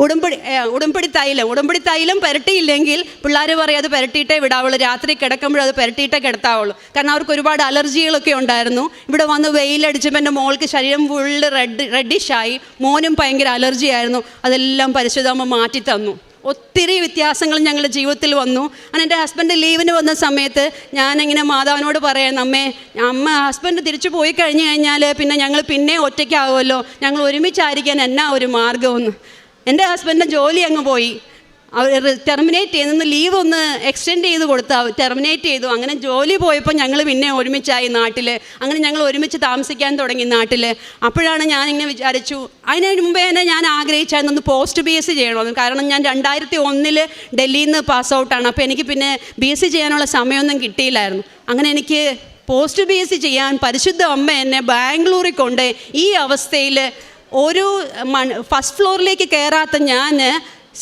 ഉടമ്പടി ഉടുമ്പടി തൈലം. ഉടമ്പടി തൈലം പുരട്ടിയില്ലെങ്കിൽ പിള്ളേർ പറയും അത് പുരട്ടിയിട്ടേ വിടാവുള്ളൂ. രാത്രി കിടക്കുമ്പോഴും അത് പുരട്ടിയിട്ടേ കിടത്താവുള്ളൂ. കാരണം അവർക്ക് ഒരുപാട് അലർജികളൊക്കെ ഉണ്ടായിരുന്നു. ഇവിടെ വന്ന് വെയിലടിച്ചപ്പോൾ എന്റെ മോൾക്ക് ശരീരം ഫുള്ള് റെഡ് റെഡിഷായി മോനും ഭയങ്കര അലർജി ആയിരുന്നു. അതെല്ലാം പരിശുദ്ധമ്മ മാറ്റി തന്നു. ഒത്തിരി വ്യത്യാസങ്ങൾ ഞങ്ങളുടെ ജീവിതത്തിൽ വന്നു. അങ്ങനെ എന്റെ ഹസ്ബൻഡ് ലീവിന് വന്ന സമയത്ത് ഞാനിങ്ങനെ മാതാവിനോട് പറയാം അമ്മേ അമ്മ ഹസ്ബൻഡ് തിരിച്ചു പോയി കഴിഞ്ഞു കഴിഞ്ഞാൽ പിന്നെ ഞങ്ങൾ പിന്നെ ഒറ്റയ്ക്കാവുമല്ലോ. ഞങ്ങൾ ഒരുമിച്ചായിരിക്കാൻ എന്നാ ഒരു മാർഗമെന്ന് എന്റെ ഹസ്ബൻഡിന്റെ ജോലി അങ്ങ് പോയി. അവർ ടെർമിനേറ്റ് ചെയ്യുന്ന ലീവ് ഒന്ന് എക്സ്റ്റെൻഡ് ചെയ്ത് കൊടുത്തു ടെർമിനേറ്റ് ചെയ്തു. അങ്ങനെ ജോലി പോയപ്പോൾ ഞങ്ങൾ പിന്നെ ഒരുമിച്ചായി നാട്ടിൽ അങ്ങനെ ഞങ്ങൾ ഒരുമിച്ച് താമസിക്കാൻ തുടങ്ങി നാട്ടിൽ അപ്പോഴാണ് ഞാൻ ഇങ്ങനെ വിചാരിച്ചു അതിന് മുമ്പേ തന്നെ ഞാൻ ആഗ്രഹിച്ചായിരുന്നു ഒന്ന് പോസ്റ്റ് ബി എസ് സി ചെയ്യണമെന്ന് കാരണം ഞാൻ രണ്ടായിരത്തി ഒന്നിൽ ഡൽഹിയിൽ നിന്ന് പാസ് ഔട്ടാണ് അപ്പോൾ എനിക്ക് പിന്നെ ബി എസ് സി ചെയ്യാനുള്ള സമയമൊന്നും കിട്ടിയില്ലായിരുന്നു. അങ്ങനെ എനിക്ക് പോസ്റ്റ് ബി എസ് സി ചെയ്യാൻ പരിശുദ്ധ അമ്മ എന്നെ ബാംഗ്ലൂരിൽ കൊണ്ട് ഈ അവസ്ഥയിൽ ഒരു മൺ ഫസ്റ്റ് ഫ്ലോറിലേക്ക് കയറാത്ത ഞാൻ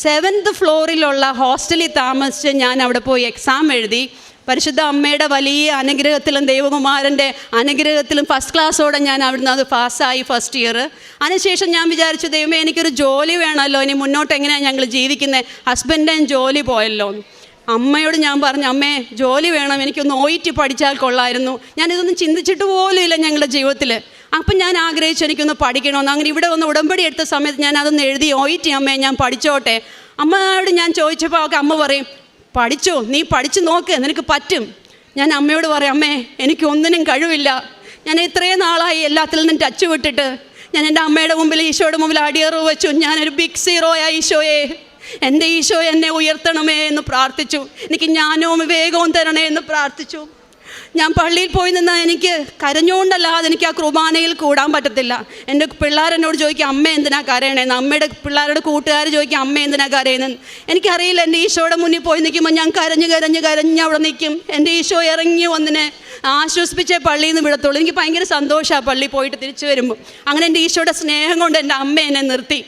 സെവൻത് ഫ്ലോറിലുള്ള ഹോസ്റ്റലിൽ താമസിച്ച് ഞാൻ അവിടെ പോയി എക്സാം എഴുതി. പരിശുദ്ധ അമ്മയുടെ വലിയ അനുഗ്രഹത്തിലും ദൈവകുമാരന്റെ അനുഗ്രഹത്തിലും ഫസ്റ്റ് ക്ലാസ്സോടെ ഞാൻ അവിടുന്ന് അത് പാസ്സായി ഫസ്റ്റ് ഇയർ അതിനുശേഷം ഞാൻ വിചാരിച്ചു ദൈവമേ എനിക്കൊരു ജോലി വേണമല്ലോ. ഇനി മുന്നോട്ട് എങ്ങനെയാണ് ഞങ്ങൾ ജീവിക്കുന്നത് ഹസ്ബൻഡേയും ജോലി പോയല്ലോ. അമ്മയോട് ഞാൻ പറഞ്ഞു അമ്മേ ജോലി വേണം. എനിക്കൊന്ന് ഒയിറ്റ് പഠിച്ചാൽ കൊള്ളായിരുന്നു. ഞാനിതൊന്നും ചിന്തിച്ചിട്ട് പോലും ഇല്ല ഞങ്ങളുടെ ജീവിതത്തിൽ അപ്പം ഞാൻ ആഗ്രഹിച്ചു എനിക്കൊന്ന് പഠിക്കണമെന്ന്. അങ്ങനെ ഇവിടെ ഒന്ന് ഉടമ്പടി എടുത്ത സമയത്ത് ഞാൻ അതൊന്ന് എഴുതി ഓയിറ്റി അമ്മയെ ഞാൻ പഠിച്ചോട്ടെ. അമ്മയോട് ഞാൻ ചോദിച്ചപ്പോൾ അവൾക്ക് അമ്മ പറയും പഠിച്ചോ? നീ പഠിച്ചു നോക്ക് നിനക്ക് പറ്റും. ഞാൻ അമ്മയോട് പറയും അമ്മേ എനിക്ക് ഒന്നിനും കഴിവില്ല. ഞാൻ ഇത്രയും നാളായി എല്ലാത്തിൽ നിന്നും ടച്ച് വിട്ടിട്ട്. ഞാൻ എന്റെ അമ്മയുടെ മുമ്പിൽ ഈശോയുടെ മുമ്പിൽ അടിയറു വെച്ചു. ഞാനൊരു ബിഗ് സീറോയാ ഈശോയെ. എന്റെ ഈശോ എന്നെ ഉയർത്തണമേ എന്ന് പ്രാർത്ഥിച്ചു. എനിക്ക് ജ്ഞാനവും വിവേകവും തരണേ എന്ന് പ്രാർത്ഥിച്ചു. ഞാൻ പള്ളിയിൽ പോയി നിന്നാൽ എനിക്ക് കരഞ്ഞുകൊണ്ടല്ലാതെ എനിക്ക് ആ കുർബാനയിൽ കൂടാൻ പറ്റത്തില്ല. എന്റെ പിള്ളേരെന്നോട് ചോദിക്കും അമ്മ എന്തിനാ കരയണേന്ന് അമ്മയുടെ പിള്ളേരുടെ കൂട്ടുകാർ ചോദിക്കും അമ്മ എന്തിനാ കരയുന്നത് എനിക്കറിയില്ല എന്റെ ഈശോയുടെ മുന്നിൽ പോയി നിൽക്കുമ്പോൾ ഞാൻ കരഞ്ഞ് കരഞ്ഞ് കരഞ്ഞ് അവിടെ നിൽക്കും. എന്റെ ഈശോ ഇറങ്ങി വന്നിനെ ആശ്വസിപ്പിച്ചേ പള്ളിയിൽ നിന്ന് വിടത്തുള്ളൂ. എനിക്ക് ഭയങ്കര സന്തോഷമാണ് പള്ളി പോയിട്ട് തിരിച്ചു വരുമ്പോൾ അങ്ങനെ എന്റെ ഈശോയുടെ സ്നേഹം കൊണ്ട് എന്റെ അമ്മ എന്നെ നിർത്തി.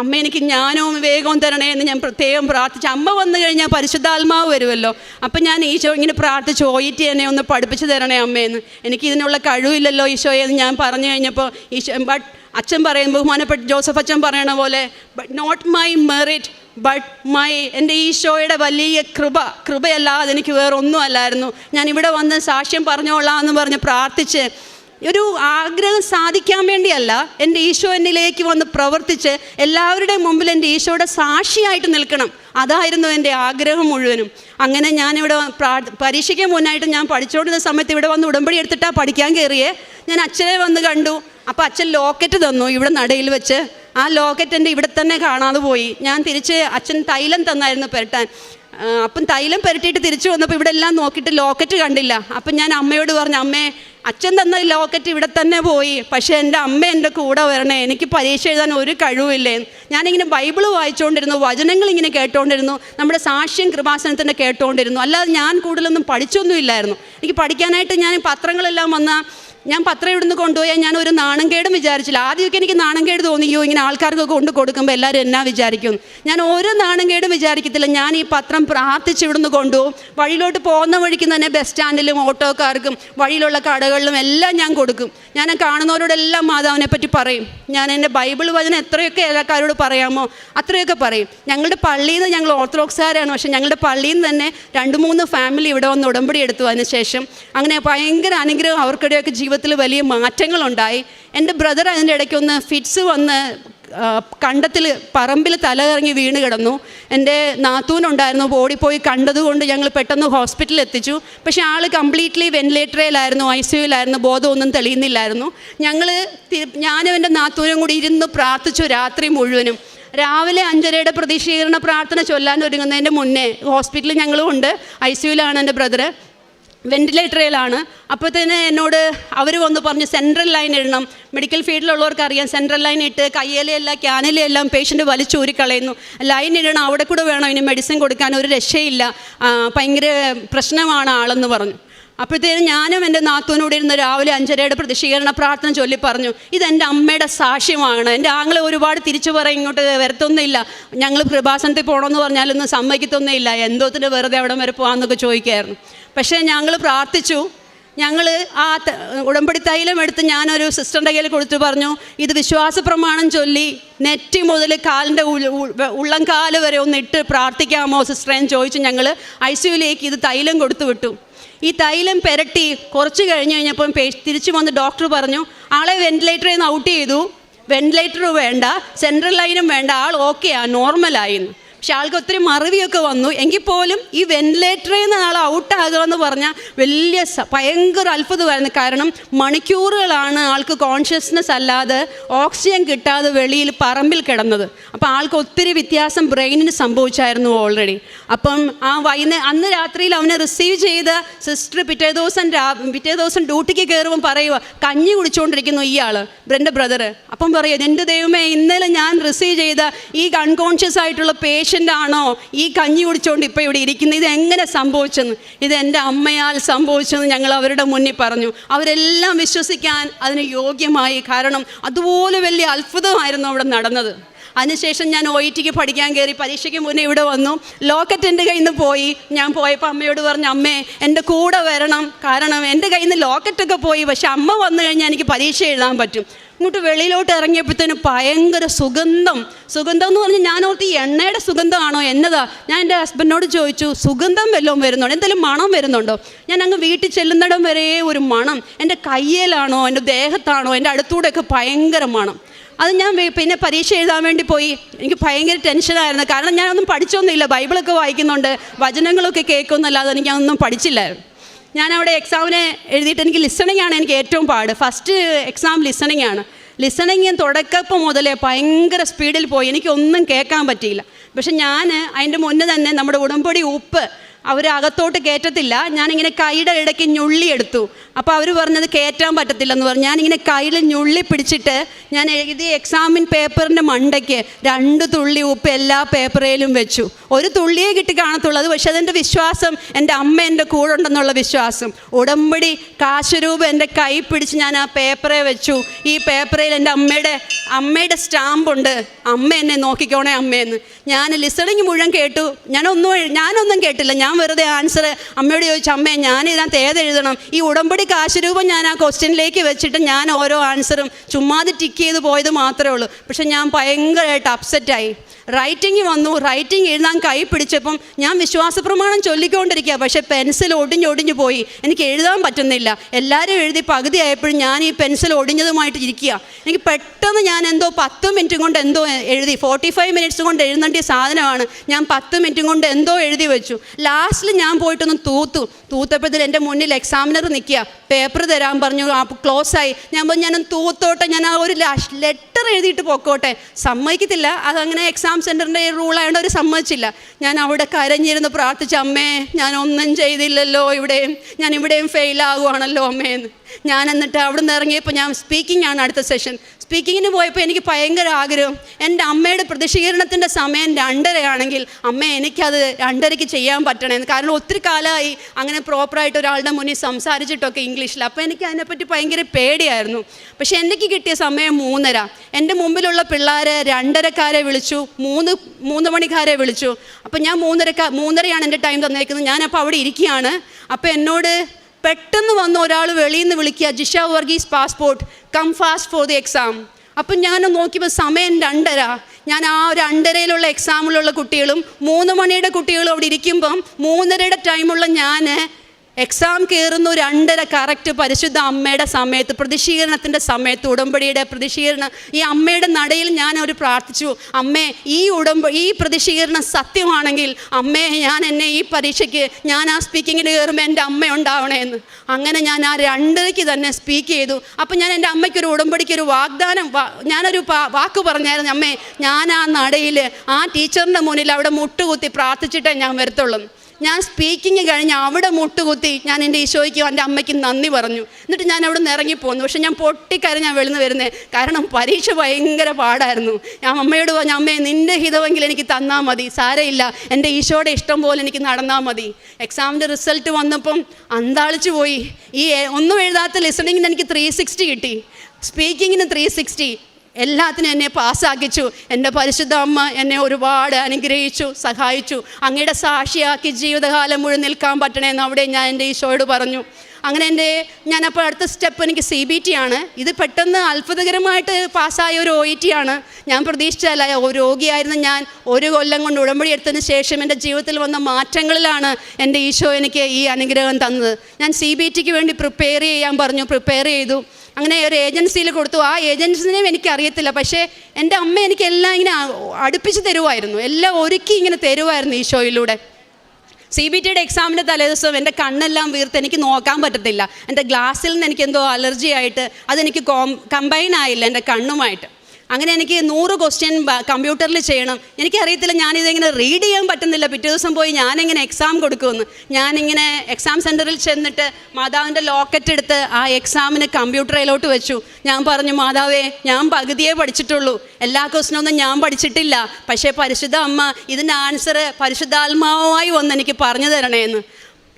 അമ്മ എനിക്ക് ജ്ഞാനവും വിവേകവും തരണേ എന്ന് ഞാൻ പ്രത്യേകം പ്രാർത്ഥിച്ചു. അമ്മ വന്നു കഴിഞ്ഞാൽ പരിശുദ്ധാത്മാവ് വരുമല്ലോ. അപ്പം ഞാൻ ഈശോ ഇങ്ങനെ പ്രാർത്ഥിച്ചു ഓയിറ്റ് എന്നെ ഒന്ന് പഠിപ്പിച്ചു തരണേ അമ്മയെന്ന് എനിക്ക് ഇതിനുള്ള കഴിവില്ലല്ലോ ഈശോയെ എന്ന് ഞാൻ പറഞ്ഞു കഴിഞ്ഞപ്പോൾ ഈശോ ബട്ട് അച്ഛൻ പറയും ബഹുമാനപ്പെട്ട ജോസഫ് അച്ഛൻ പറയണ പോലെ but not my merit but my എന്റെ ഈശോയുടെ വലിയ കൃപ കൃപയല്ലാതെ എനിക്ക് വേറെ ഒന്നും അല്ലായിരുന്നു ഞാൻ ഇവിടെ വന്ന് സാക്ഷ്യം പറഞ്ഞോളാം എന്ന് പറഞ്ഞ് പ്രാർത്ഥിച്ച് ഒരു ആഗ്രഹം സാധിക്കാൻ വേണ്ടിയല്ല എന്റെ ഈശോ എന്നിലേക്ക് വന്ന് പ്രവർത്തിച്ച് എല്ലാവരുടെയും മുമ്പിൽ എന്റെ ഈശോയുടെ സാക്ഷിയായിട്ട് നിൽക്കണം. അതായിരുന്നു എന്റെ ആഗ്രഹം മുഴുവനും. അങ്ങനെ ഞാനിവിടെ പ്രാ പരീക്ഷയ്ക്ക് മുന്നായിട്ട് ഞാൻ പഠിച്ചുകൊണ്ടിരുന്ന സമയത്ത് ഇവിടെ വന്ന് ഉടമ്പടി എടുത്തിട്ടാണ് പഠിക്കാൻ കയറിയേ. ഞാൻ അച്ഛനെ വന്ന് കണ്ടു. അപ്പോൾ അച്ഛൻ ലോക്കറ്റ് തന്നു ഇവിടെ നടയിൽ വെച്ച്. ആ ലോക്കറ്റ് എന്റെ ഇവിടെ തന്നെ കാണാതെ പോയി. ഞാൻ തിരിച്ച് അച്ഛൻ തൈലം തന്നായിരുന്നു പുരട്ടാൻ. അപ്പം തൈലം പുരട്ടിയിട്ട് തിരിച്ചു വന്നപ്പോൾ ഇവിടെ എല്ലാം നോക്കിയിട്ട് ലോക്കറ്റ് കണ്ടില്ല. അപ്പം ഞാൻ അമ്മയോട് പറഞ്ഞു അമ്മേ അച്ഛൻ തന്ന ലോക്കറ്റ് ഇവിടെ തന്നെ പോയി. പക്ഷേ എന്റെ അമ്മ എന്റെ കൂടെ വരണേ. എനിക്ക് പരീക്ഷ എഴുതാൻ ഒരു കഴിവില്ലേ? ഞാനിങ്ങനെ ബൈബിൾ വായിച്ചുകൊണ്ടിരുന്നു വചനങ്ങൾ ഇങ്ങനെ കേട്ടുകൊണ്ടിരുന്നു നമ്മുടെ സാക്ഷ്യം കൃപാസനത്തിന്റെ കേട്ടുകൊണ്ടിരുന്നു അല്ലാതെ ഞാൻ കൂടുതലൊന്നും പഠിച്ചൊന്നും ഇല്ലായിരുന്നു എനിക്ക് പഠിക്കാനായിട്ട് ഞാൻ പത്രങ്ങളെല്ലാം വന്ന ഞാൻ പത്രം ഇവിടുന്ന് കൊണ്ടുപോയാൽ ഞാൻ ഒരു നാണംകേടും വിചാരിച്ചില്ല. ആദ്യമൊക്കെ എനിക്ക് നാണംകേട് തോന്നിയോ ഇങ്ങനെ ആൾക്കാർക്കൊക്കെ കൊണ്ട് കൊടുക്കുമ്പോൾ എല്ലാവരും എന്നാ വിചാരിക്കും? ഞാൻ ഒരു നാണംകേടും വിചാരിക്കത്തില്ല. ഞാൻ ഈ പത്രം പ്രാർത്ഥിച്ച് ഇവിടുന്ന് കൊണ്ടുപോകും. വഴിയിലോട്ട് പോകുന്ന വഴിക്ക് തന്നെ ബസ് സ്റ്റാൻഡിലും ഓട്ടോക്കാർക്കും വഴിയിലുള്ള കടകളിലും എല്ലാം ഞാൻ കൊടുക്കും. ഞാൻ കാണുന്നവരോടെല്ലാം മാതാവിനെ പറ്റി പറയും. ഞാൻ എന്റെ ബൈബിൾ വചനം എത്രയൊക്കെ എല്ലാക്കാരോട് പറയാമോ അത്രയൊക്കെ പറയും. ഞങ്ങളുടെ പള്ളിയിൽ നിന്ന് ഞങ്ങൾ ഓർത്തഡോക്സുകാരാണ്. പക്ഷേ ഞങ്ങളുടെ പള്ളിയിൽ നിന്ന് തന്നെ രണ്ട് മൂന്ന് ഫാമിലി ഇവിടെ വന്ന് ഉടമ്പടി എടുത്തു. അതിന് ശേഷം അങ്ങനെ ഭയങ്കര അനുഗ്രഹം അവർക്കിടെയൊക്കെ ജീവിതത്തിൽ വലിയ മാറ്റങ്ങളുണ്ടായി. എന്റെ ബ്രദർ അതിന്റെ ഇടയ്ക്കൊന്ന് ഫിറ്റ്സ് വന്ന് കണ്ടത്തിൽ പറമ്പിൽ തലകറങ്ങി വീണ് കിടന്നു. എന്റെ നാത്തൂനുണ്ടായിരുന്നു ഓടിപ്പോയി കണ്ടതുകൊണ്ട് ഞങ്ങൾ പെട്ടെന്ന് ഹോസ്പിറ്റലിൽ എത്തിച്ചു. പക്ഷേ ആൾ കംപ്ലീറ്റ്ലി വെന്റിലേറ്ററിലായിരുന്നു ഐ സിയുലായിരുന്നു ബോധമൊന്നും തെളിയുന്നില്ലായിരുന്നു. ഞങ്ങൾ ഞാനും എന്റെ നാത്തൂനും കൂടി ഇരുന്ന് പ്രാർത്ഥിച്ചു രാത്രി മുഴുവനും. രാവിലെ അഞ്ചരയുടെ പ്രതിഷീകരണ പ്രാർത്ഥന ചൊല്ലാൻ ഒരുങ്ങുന്നതിന്റെ മുന്നേ ഹോസ്പിറ്റലിൽ ഞങ്ങളും ഉണ്ട് ഐ സിയുലാണ് എന്റെ ബ്രദർ വെന്റിലേറ്ററിലാണ്. അപ്പോൾ തന്നെ എന്നോട് അവർ വന്ന് പറഞ്ഞു സെൻട്രൽ ലൈൻ ഇടണം. മെഡിക്കൽ ഫീൽഡിലുള്ളവർക്ക് അറിയാം സെൻട്രൽ ലൈൻ ഇട്ട് കയ്യിലെല്ലാം ക്യാനിലെല്ലാം പേഷ്യന്റ് വലിച്ചൂരി കളയുന്നു ലൈൻ ഇടണം അവിടെ കൂടെ വേണം ഇനി മെഡിസിൻ കൊടുക്കാൻ ഒരു രക്ഷയില്ല. ഭയങ്കര പ്രശ്നമാണ് ആളെന്ന് പറഞ്ഞു. അപ്പോഴത്തേനും ഞാനും എന്റെ നാത്തൂനോട് ഇരുന്ന് രാവിലെ അഞ്ചരയുടെ പ്രതിഷീകരണ പ്രാർത്ഥന ചൊല്ലി പറഞ്ഞു ഇതെന്റെ അമ്മയുടെ സാക്ഷ്യമാണ്. എന്റെ ആങ്ങളെ ഒരുപാട് തിരിച്ചു പറയും ഇങ്ങോട്ട് വരത്തൊന്നുമില്ല. ഞങ്ങൾ കൃപാസനത്തിൽ പോകണമെന്ന് പറഞ്ഞാലൊന്നും സമ്മതിക്കത്തൊന്നുമില്ല. എന്തോത്തിന് വെറുതെ അവിടെ വരെ പോകാമെന്നൊക്കെ ചോദിക്കായിരുന്നു. പക്ഷേ ഞങ്ങൾ പ്രാർത്ഥിച്ചു. ഞങ്ങൾ ആ ഉടമ്പടി തൈലം എടുത്ത് ഞാനൊരു സിസ്റ്ററിന്റെ കയ്യിൽ കൊടുത്തു. പറഞ്ഞു ഇത് വിശ്വാസ പ്രമാണം ചൊല്ലി നെറ്റി മുതൽ കാലിന്റെ ഉള്ളം കാൽ വരെ ഒന്ന് ഇട്ട് പ്രാർത്ഥിക്കാമോ സിസ്റ്ററേന്ന് ചോദിച്ചു ഞങ്ങൾ ഐ സിയുലേക്ക് ഇത് തൈലം കൊടുത്തു വിട്ടു. ഈ തൈലം പെരട്ടി കുറച്ച് കഴിഞ്ഞ് കഴിഞ്ഞപ്പം തിരിച്ചു വന്ന് ഡോക്ടർ പറഞ്ഞു ആളെ വെന്റിലേറ്ററിൽ നിന്ന് ഔട്ട് ചെയ്തു. വെന്റിലേറ്റർ വേണ്ട സെൻട്രൽ ലൈനും വേണ്ട ആൾ ഓക്കെയാണ് നോർമലായിന്ന് പക്ഷെ ആൾക്ക് ഒത്തിരി മറവിയൊക്കെ വന്നു. എങ്കിൽ പോലും ഈ വെന്റിലേറ്ററിൽ നിന്ന് ആൾ ഔട്ടാകുക എന്ന് പറഞ്ഞാൽ വലിയ ഭയങ്കര അത്ഭുതമായിരുന്നു. കാരണം മണിക്കൂറുകളാണ് ആൾക്ക് കോൺഷ്യസ്നെസ് അല്ലാതെ ഓക്സിജൻ കിട്ടാതെ വെളിയിൽ പറമ്പിൽ കിടന്നത്. അപ്പോൾ ആൾക്ക് ഒത്തിരി വ്യത്യാസം ബ്രെയിനിന് സംഭവിച്ചായിരുന്നു ഓൾറെഡി അപ്പം ആ വൈകുന്നേരം അന്ന് രാത്രിയിൽ അവനെ റിസീവ് ചെയ്ത സിസ്റ്റർ പിറ്റേ ദിവസം രാ പിറ്റേ ദിവസം ഡ്യൂട്ടിക്ക് കയറുമ്പോൾ പറയുക കഞ്ഞി കുടിച്ചുകൊണ്ടിരിക്കുന്നു ഇയാൾ എന്റെ ബ്രദർ അപ്പം പറയുക എന്റെ ദൈവമേ ഇന്നലെ ഞാൻ റിസീവ് ചെയ്ത ഈ അൺകോൺഷ്യസ് ആയിട്ടുള്ള പേഷ്യന്റ് ഈ കഞ്ഞി കുടിച്ചുകൊണ്ട് ഇപ്പോൾ ഇവിടെ ഇരിക്കുന്നത്? ഇത് എങ്ങനെ സംഭവിച്ചെന്ന്? ഇത് എന്റെ അമ്മയാൽ സംഭവിച്ചെന്ന് ഞങ്ങൾ അവരുടെ മുന്നിൽ പറഞ്ഞു. അവരെല്ലാം വിശ്വസിക്കാൻ അതിന് യോഗ്യമായി. കാരണം അതുപോലെ വലിയ അത്ഭുതമായിരുന്നു അവിടെ നടന്നത്. അതിനുശേഷം ഞാൻ ഒ ഇ ടിക്ക് പഠിക്കാൻ കയറി പരീക്ഷയ്ക്ക് മുന്നേ ഇവിടെ വന്നു. ലോക്കറ്റ് എന്റെ കയ്യിൽ നിന്ന് പോയി. ഞാൻ പോയപ്പോൾ അമ്മയോട് പറഞ്ഞു അമ്മേ എന്റെ കൂടെ വരണം. കാരണം എന്റെ കയ്യിൽ നിന്ന് ലോക്കറ്റൊക്കെ പോയി. പക്ഷെ അമ്മ വന്നു കഴിഞ്ഞാൽ എനിക്ക് പരീക്ഷ എഴുതാൻ പറ്റും. ഇങ്ങോട്ട് വെളിയിലോട്ട് ഇറങ്ങിയപ്പോഴത്തേനും ഭയങ്കര സുഗന്ധം. സുഗന്ധം എന്ന് പറഞ്ഞാൽ ഞാൻ ഓർത്ത് ഈ എണ്ണയുടെ സുഗന്ധമാണോ എന്നതാ. ഞാൻ എന്റെ ഹസ്ബൻഡിനോട് ചോദിച്ചു സുഗന്ധം വല്ലതും വരുന്നുണ്ടോ? എന്തെങ്കിലും മണം വരുന്നുണ്ടോ? ഞാൻ അങ്ങ് വീട്ടിൽ ചെല്ലുന്നിടം വരെ ഒരു മണം. എന്റെ കയ്യിലാണോ എന്റെ ദേഹത്താണോ എന്റെ അടുത്തൂടെയൊക്കെ ഭയങ്കര മണം. അത് ഞാൻ പിന്നെ പരീക്ഷ എഴുതാൻ വേണ്ടി പോയി. എനിക്ക് ഭയങ്കര ടെൻഷനായിരുന്നു. കാരണം ഞാനൊന്നും പഠിച്ചൊന്നുമില്ല. ബൈബിളൊക്കെ വായിക്കുന്നുണ്ട്. വചനങ്ങളൊക്കെ കേൾക്കുമെന്നല്ലാതെ എനിക്ക് അതൊന്നും പഠിച്ചില്ലായിരുന്നു. ഞാൻ അവിടെ എക്സാമിന് എഴുതിയിട്ട് എനിക്ക് ലിസണിങ് ആണ് എനിക്ക് ഏറ്റവും പാട്. ഫസ്റ്റ് എക്സാം ലിസണിങ് ആണ്. ലിസണിങ് തുടക്കപ്പം മുതലേ ഭയങ്കര സ്പീഡിൽ പോയി. എനിക്കൊന്നും കേൾക്കാൻ പറ്റിയില്ല. പക്ഷെ ഞാൻ അതിന്റെ മുന്നേ തന്നെ നമ്മുടെ ഉടമ്പടി ഉപ്പ് അവർ അകത്തോട്ട് കയറ്റത്തില്ല ഞാനിങ്ങനെ കൈയുടെ ഇടയ്ക്ക് ഞുള്ളി എടുത്തു അപ്പോൾ അവർ പറഞ്ഞത് കയറ്റാൻ പറ്റത്തില്ലെന്ന് പറഞ്ഞു. ഞാനിങ്ങനെ കയ്യിൽ ഞുള്ളി പിടിച്ചിട്ട് ഞാൻ എഴുതിയ എക്സാമിൻ പേപ്പറിന്റെ മണ്ടയ്ക്ക് രണ്ട് തുള്ളി ഉപ്പ് എല്ലാ പേപ്പറേലും വെച്ചു. ഒരു തുള്ളിയേ കിട്ടി കാണത്തുള്ളൂ. അത് പക്ഷേ അതെന്റെ വിശ്വാസം എന്റെ അമ്മ എന്റെ കൂടെ ഉണ്ടെന്നുള്ള വിശ്വാസം. ഉടമ്പടി കാശുരൂപ എന്റെ കൈ പിടിച്ച് ഞാൻ ആ പേപ്പറേ വെച്ചു. ഈ പേപ്പറിൽ എന്റെ അമ്മയുടെ അമ്മയുടെ സ്റ്റാമ്പുണ്ട്. അമ്മ എന്നെ നോക്കിക്കോണേ അമ്മയെന്ന് ഞാൻ ലിസണിങ് മുഴുവൻ കേട്ടു. ഞാനൊന്നും ഞാനൊന്നും കേട്ടില്ല. ഞാൻ വെറുതെ ആൻസർ അമ്മയോട് ചോദിച്ചു അമ്മേ ഞാൻ ഇതിനകത്ത് ഏതെഴുതണം ഈ ഉടമ്പടി കാശുരൂപം ഞാൻ ആ ക്വസ്റ്റ്യനിലേക്ക് വെച്ചിട്ട് ഞാൻ ഓരോ ആൻസറും ചുമ്മാതെ ടിക്ക് ചെയ്ത് പോയത് മാത്രമേ ഉള്ളൂ. പക്ഷെ ഞാൻ ഭയങ്കരമായിട്ട് അപ്സെറ്റായി റൈറ്റിംഗ് വന്നു റൈറ്റിംഗ് എഴുതാൻ കൈ പിടിച്ചപ്പം ഞാൻ വിശ്വാസ പ്രമാണം ചൊല്ലിക്കൊണ്ടിരിക്കുക പക്ഷേ പെൻസിൽ ഒടിഞ്ഞൊടിഞ്ഞു പോയി. എനിക്ക് എഴുതാൻ പറ്റുന്നില്ല. എല്ലാവരും എഴുതി പകുതി ആയപ്പോഴും ഞാൻ ഈ പെൻസിൽ ഒടിഞ്ഞതുമായിട്ട് ഇരിക്കുക എനിക്ക് പെട്ടെന്ന് ഞാൻ എന്തോ പത്ത് മിനിറ്റും കൊണ്ട് എന്തോ എഴുതി ഫോർട്ടി ഫൈവ് മിനിറ്റ്സ് കൊണ്ട് എഴുതേണ്ട സാധനമാണ്. ഞാൻ പത്ത് മിനിറ്റും കൊണ്ട് എന്തോ എഴുതി വെച്ചു. ലാസ്റ്റിൽ ഞാൻ പോയിട്ടൊന്ന് തൂത്തു. തൂത്തപ്പോഴത്തേന് എന്റെ മുന്നിൽ എക്സാമിനർ നിൽക്കുക. പേപ്പർ തരാൻ പറഞ്ഞു ക്ലോസ് ആയി. ഞാൻ പറഞ്ഞു ഞാനൊന്ന് തൂത്തോട്ടെ. ഞാൻ ആ ഒരു ലെറ്റർ എഴുതിയിട്ട് പൊക്കോട്ടെ. സമ്മതിക്കത്തില്ല. അതങ്ങനെ എക്സാം സെന്ററിന്റെ റൂൾ ആയതുകൊണ്ട് അവർ സമ്മതിച്ചില്ല. ഞാൻ അവിടെ കരഞ്ഞിരുന്ന് പ്രാർത്ഥിച്ച അമ്മേ ഞാൻ ഒന്നും ചെയ്തില്ലല്ലോ ഇവിടെയും ഞാൻ ഇവിടെയും ഫെയിലാകുവാണല്ലോ അമ്മേന്ന് ഞാൻ എന്നിട്ട് അവിടെ നിന്ന് ഇറങ്ങിയപ്പോൾ ഞാൻ സ്പീക്കിംഗ് ആണ് അടുത്ത സെഷൻ സ്പീക്കിങ്ങിന് പോയപ്പോൾ എനിക്ക് ഭയങ്കര ആഗ്രഹം. എന്റെ അമ്മയുടെ പ്രതിഷീകരണത്തിന്റെ സമയം രണ്ടരയാണെങ്കിൽ അമ്മ എനിക്കത് രണ്ടരയ്ക്ക് ചെയ്യാൻ പറ്റണേ കാരണം ഒത്തിരി കാലമായി അങ്ങനെ പ്രോപ്പറായിട്ട് ഒരാളുടെ മുന്നിൽ സംസാരിച്ചിട്ടൊക്കെ ഇംഗ്ലീഷിൽ അപ്പോൾ എനിക്ക് അതിനെപ്പറ്റി ഭയങ്കര പേടിയായിരുന്നു. പക്ഷേ എനിക്ക് കിട്ടിയ സമയം മൂന്നര. എന്റെ മുമ്പിലുള്ള പിള്ളേരെ രണ്ടരക്കാരെ വിളിച്ചു. മൂന്ന് മൂന്ന് മണിക്കാരെ വിളിച്ചു. അപ്പോൾ ഞാൻ മൂന്നരക്കാ മൂന്നരയാണ് എന്റെ ടൈം തന്നേക്കുന്നത്. ഞാനപ്പോൾ അവിടെ ഇരിക്കുകയാണ്. അപ്പോൾ എന്നോട് പെട്ടെന്ന് വന്ന ഒരാൾ വെളിയിൽ നിന്ന് വിളിക്കുക Jisha Varghese passport come fast for the exam അപ്പം ഞാൻ നോക്കിയപ്പോൾ സമയം രണ്ടര. ഞാൻ ആ രണ്ടരയിലുള്ള എക്സാമിലുള്ള കുട്ടികളും മൂന്ന് മണിയുടെ കുട്ടികളും അവിടെ ഇരിക്കുമ്പം മൂന്നരയുടെ ടൈമുള്ള ഞാൻ എക്സാം കയറുന്നു രണ്ടര കറക്റ്റ് പരിശുദ്ധ അമ്മയുടെ സമയത്ത് പ്രതിഷീകരണത്തിന്റെ സമയത്ത് ഉടമ്പടിയുടെ പ്രതിഷീകരണം ഈ അമ്മയുടെ നടയിൽ ഞാൻ ഒരു പ്രാർത്ഥിച്ചു അമ്മേ ഈ ഉടമ്പ ഈ പ്രതിഷീകരണം സത്യമാണെങ്കിൽ അമ്മേ ഞാൻ എന്നെ ഈ പരീക്ഷയ്ക്ക് ഞാൻ ആ സ്പീക്കിങ്ങിന് കയറുമ്പോൾ എന്റെ അമ്മ ഉണ്ടാവണേന്ന്. അങ്ങനെ ഞാൻ ആ രണ്ടരയ്ക്ക് തന്നെ സ്പീക്ക് ചെയ്തു. അപ്പം ഞാൻ എന്റെ അമ്മയ്ക്കൊരു ഉടമ്പടിക്ക് ഒരു വാഗ്ദാനം ഞാനൊരു വാക്ക് പറഞ്ഞായിരുന്നു അമ്മേ ഞാൻ ആ നടയിൽ ആ ടീച്ചറിന്റെ മുന്നിൽ അവിടെ മുട്ടുകുത്തി പ്രാർത്ഥിച്ചിട്ടേ ഞാൻ വരത്തുള്ളൂ. ഞാൻ സ്പീക്കിങ് കഴിഞ്ഞ് അവിടെ മുട്ടുകുത്തി ഞാൻ എന്റെ ഈശോയ്ക്കും എന്റെ അമ്മയ്ക്കും നന്ദി പറഞ്ഞു. എന്നിട്ട് ഞാൻ അവിടെ നിന്ന് ഇറങ്ങിപ്പോന്നു. പക്ഷെ ഞാൻ പൊട്ടിക്കരഞ്ഞാൽ വെളുന്ന് വരുന്നത് കാരണം പരീക്ഷ ഭയങ്കര പാടായിരുന്നു. ഞാൻ അമ്മയോട് പറഞ്ഞു അമ്മയെ നിന്റെ ഹിതമെങ്കിൽ എനിക്ക് തന്നാൽ മതി. സാരയില്ല എന്റെ ഈശോയുടെ ഇഷ്ടം പോലെ എനിക്ക് നടന്നാൽ മതി. എക്സാമിന്റെ റിസൾട്ട് വന്നപ്പം അന്താളിച്ചു പോയി. ഈ ഒന്നും എഴുതാത്ത ലിസണിങ്ങിന് എനിക്ക് ത്രീ സിക്സ്റ്റി കിട്ടി. സ്പീക്കിങ്ങിന് ത്രീ സിക്സ്റ്റി എല്ലാത്തിനും എന്നെ പാസ്സാക്കിച്ചു. എന്റെ പരിശുദ്ധ അമ്മ എന്നെ ഒരുപാട് അനുഗ്രഹിച്ചു സഹായിച്ചു. അങ്ങയുടെ സാക്ഷിയാക്കി ജീവിതകാലം മുഴുവൻ നിൽക്കാൻ പറ്റണേ എന്ന് അവിടെ ഞാൻ എന്റെ ഈശോയോട് പറഞ്ഞു. അങ്ങനെ എന്റെ ഞാനപ്പോൾ അടുത്ത സ്റ്റെപ്പ് എനിക്ക് സി ബി ടി ആണ്. ഇത് പെട്ടെന്ന് അത്ഭുതകരമായിട്ട് പാസ്സായ ഒരു ഒ ഇ ടി ആണ്. ഞാൻ പ്രതീക്ഷിച്ചല്ല രോഗിയായിരുന്ന ഞാൻ ഒരു കൊല്ലം കൊണ്ട് ഉടമ്പടി എടുത്തതിന് ശേഷം എന്റെ ജീവിതത്തിൽ വന്ന മാറ്റങ്ങളിലാണ് എന്റെ ഈശോ എനിക്ക് ഈ അനുഗ്രഹം തന്നത്. ഞാൻ സി ബി ടിക്ക് വേണ്ടി പ്രിപ്പയർ ചെയ്യാൻ പറഞ്ഞു പ്രിപ്പയർ ചെയ്തു. അങ്ങനെ ഒരു ഏജൻസിയിൽ കൊടുത്തു. ആ ഏജൻസിനെയും എനിക്കറിയത്തില്ല. പക്ഷേ എന്റെ അമ്മ എനിക്ക് എല്ലാം ഇങ്ങനെ അടുപ്പിച്ച് തരുമായിരുന്നു എല്ലാം ഒരുക്കി ഇങ്ങനെ തരുമായിരുന്നു ഈ ഷോയിലൂടെ സി ബി ടിയുടെ എക്സാമിന്റെ തലേദിവസം എന്റെ കണ്ണെല്ലാം വീർത്ത് എനിക്ക് നോക്കാൻ പറ്റത്തില്ല. എന്റെ ഗ്ലാസ്സിൽ നിന്ന് എനിക്ക് എന്തോ അലർജി ആയിട്ട് അതെനിക്ക് കോം കമ്പൈൻ ആയില്ല എന്റെ കണ്ണുമായിട്ട്. അങ്ങനെ എനിക്ക് നൂറ് ക്വസ്റ്റ്യൻ കമ്പ്യൂട്ടറിൽ ചെയ്യണം. എനിക്കറിയത്തില്ല ഞാനിതിങ്ങനെ റീഡ് ചെയ്യാൻ പറ്റുന്നില്ല. പിറ്റേ ദിവസം പോയി ഞാനിങ്ങനെ എക്സാം കൊടുക്കുമെന്ന്. ഞാനിങ്ങനെ എക്സാം സെന്ററിൽ ചെന്നിട്ട് മാതാവിന്റെ ലോക്കറ്റ് എടുത്ത് ആ എക്സാമിന് കമ്പ്യൂട്ടറിലോട്ട് വെച്ചു. ഞാൻ പറഞ്ഞു മാതാവേ ഞാൻ പകുതിയേ പഠിച്ചിട്ടുള്ളൂ. എല്ലാ ക്വസ്റ്റിനൊന്നും ഞാൻ പഠിച്ചിട്ടില്ല. പക്ഷേ പരിശുദ്ധ അമ്മ ഇതിന്റെ ആൻസർ പരിശുദ്ധാത്മാവുമായി വന്ന് എനിക്ക് പറഞ്ഞു തരണേന്ന്.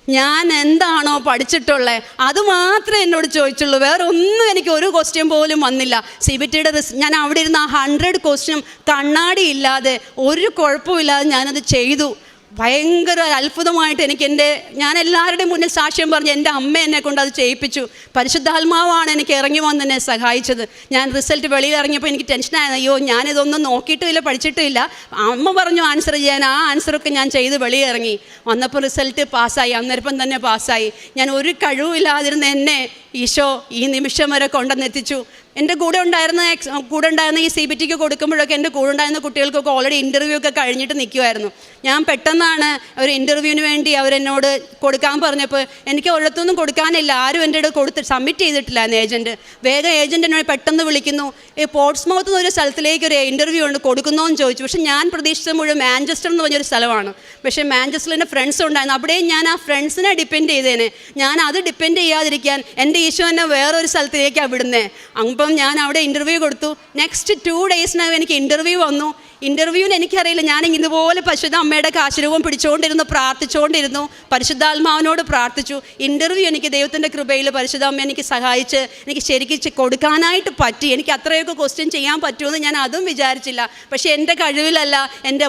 ഞാൻ എന്താണോ പഠിച്ചിട്ടുള്ളത് അത് മാത്രമേ എന്നോട് ചോദിച്ചുള്ളൂ. വേറെ ഒന്നും എനിക്ക് ഒരു ക്വസ്റ്റ്യൻ പോലും വന്നില്ല. സി ബി ടിയുടെ റിസ് ഞാൻ അവിടെ ഇരുന്ന് ആ ഹൺഡ്രഡ് ക്വസ്റ്റ്യൻ കണ്ണാടി ഇല്ലാതെ ഒരു കുഴപ്പമില്ലാതെ ഞാനത് ചെയ്തു. ഭയങ്കര അത്ഭുതമായിട്ട് എനിക്ക് എന്റെ ഞാൻ എല്ലാവരുടെയും മുന്നിൽ സാക്ഷ്യം പറഞ്ഞ് എന്റെ അമ്മ എന്നെ കൊണ്ട് അത് ചെയ്യിപ്പിച്ചു. പരിശുദ്ധാത്മാവാണ് എനിക്ക് ഇറങ്ങി വന്ന് എന്നെ സഹായിച്ചത്. ഞാൻ റിസൾട്ട് വെളിയിൽ ഇറങ്ങിയപ്പോൾ എനിക്ക് ടെൻഷനായിരുന്നു അയ്യോ ഞാനിതൊന്നും നോക്കിയിട്ടില്ല പഠിച്ചിട്ടില്ല. അമ്മ പറഞ്ഞു ആൻസർ ചെയ്യാൻ. ആ ആൻസറൊക്കെ ഞാൻ ചെയ്ത് വെളിയിറങ്ങി വന്നപ്പോൾ റിസൾട്ട് പാസ്സായി അന്നേരപ്പം തന്നെ പാസ്സായി ഞാൻ ഒരു കഴിവില്ലാതിരുന്ന എന്നെ ഈശോ ഈ നിമിഷം വരെ കൊണ്ടുവന്നെത്തിച്ചു എന്റെ കൂടെ ഉണ്ടായിരുന്ന എക്സ് കൂടെ ഉണ്ടായിരുന്ന ഈ സി ബി ടിക്ക് കൊടുക്കുമ്പോഴൊക്കെ എന്റെ കൂടെ ഉണ്ടായിരുന്ന കുട്ടികൾക്കൊക്കെ ഓൾറെഡി ഇന്റർവ്യൂ ഒക്കെ കഴിഞ്ഞിട്ട് നിൽക്കുമായിരുന്നു ഞാൻ പെട്ടെന്നാണ് ഒരു ഇന്റർവ്യൂവിന് വേണ്ടി അവരെന്നോട് കൊടുക്കാൻ പറഞ്ഞപ്പോൾ എനിക്ക് ഒരിടത്തൊന്നും കൊടുക്കാനില്ല. ആരും എന്റെ അടുത്ത് കൊടുത്ത് സബ്മിറ്റ് ചെയ്തിട്ടില്ലായിരുന്നു ഏജന്റ് വേഗം ഏജന്റ് എന്നോട് പെട്ടെന്ന് വിളിക്കുന്നു. ഈ പോർട്സ് മൗത്ത് ഒരു സ്ഥലത്തിലേക്ക് ഒരു ഇന്റർവ്യൂ ഉണ്ട് കൊടുക്കുന്നോ എന്ന് ചോദിച്ചു. പക്ഷേ ഞാൻ പ്രതീക്ഷിച്ച മുഴുവൻ മാഞ്ചസ്റ്റർ എന്ന് പറഞ്ഞൊരു സ്ഥലമാണ്. പക്ഷേ മാഞ്ചസ്റ്ററിൽ എന്റെ ഫ്രണ്ട്സ് ഉണ്ടായിരുന്നു. അവിടെയും ഞാൻ ആ ഫ്രണ്ട്സിനെ ഡിപ്പെൻഡ് ചെയ്തേനെ. ഞാൻ അത് ഡിപ്പെൻഡ് ചെയ്യാതിരിക്കാൻ എന്റെ ഈശോ എന്നെ വേറൊരു സ്ഥലത്തിലേക്കാണ് വിടുന്നത് അപ്പം ഞാൻ അവിടെ ഇന്റർവ്യൂ കൊടുത്തു. നെക്സ്റ്റ് ടു ഡേയ്സിനകം എനിക്ക് ഇന്റർവ്യൂ വന്നു. ഇന്റർവ്യൂവിന് എനിക്കറിയില്ല. ഞാൻ ഇതുപോലെ പരിശുദ്ധ അമ്മയുടെ കാശുരൂപം പിടിച്ചുകൊണ്ടിരുന്നു പ്രാർത്ഥിച്ചുകൊണ്ടിരുന്നു പരിശുദ്ധാത്മാവിനോട് പ്രാർത്ഥിച്ചു. ഇന്റർവ്യൂ എനിക്ക് ദൈവത്തിന്റെ കൃപയിൽ പരിശുദ്ധ അമ്മ എനിക്ക് സഹായിച്ച് എനിക്ക് ശരിക്കും കൊടുക്കാനായിട്ട് പറ്റി. എനിക്ക് അത്രയൊക്കെ ക്വസ്റ്റ്യൻ ചെയ്യാൻ പറ്റുമെന്ന് ഞാൻ അതും വിചാരിച്ചില്ല. പക്ഷേ എന്റെ കഴിവിലല്ല എന്റെ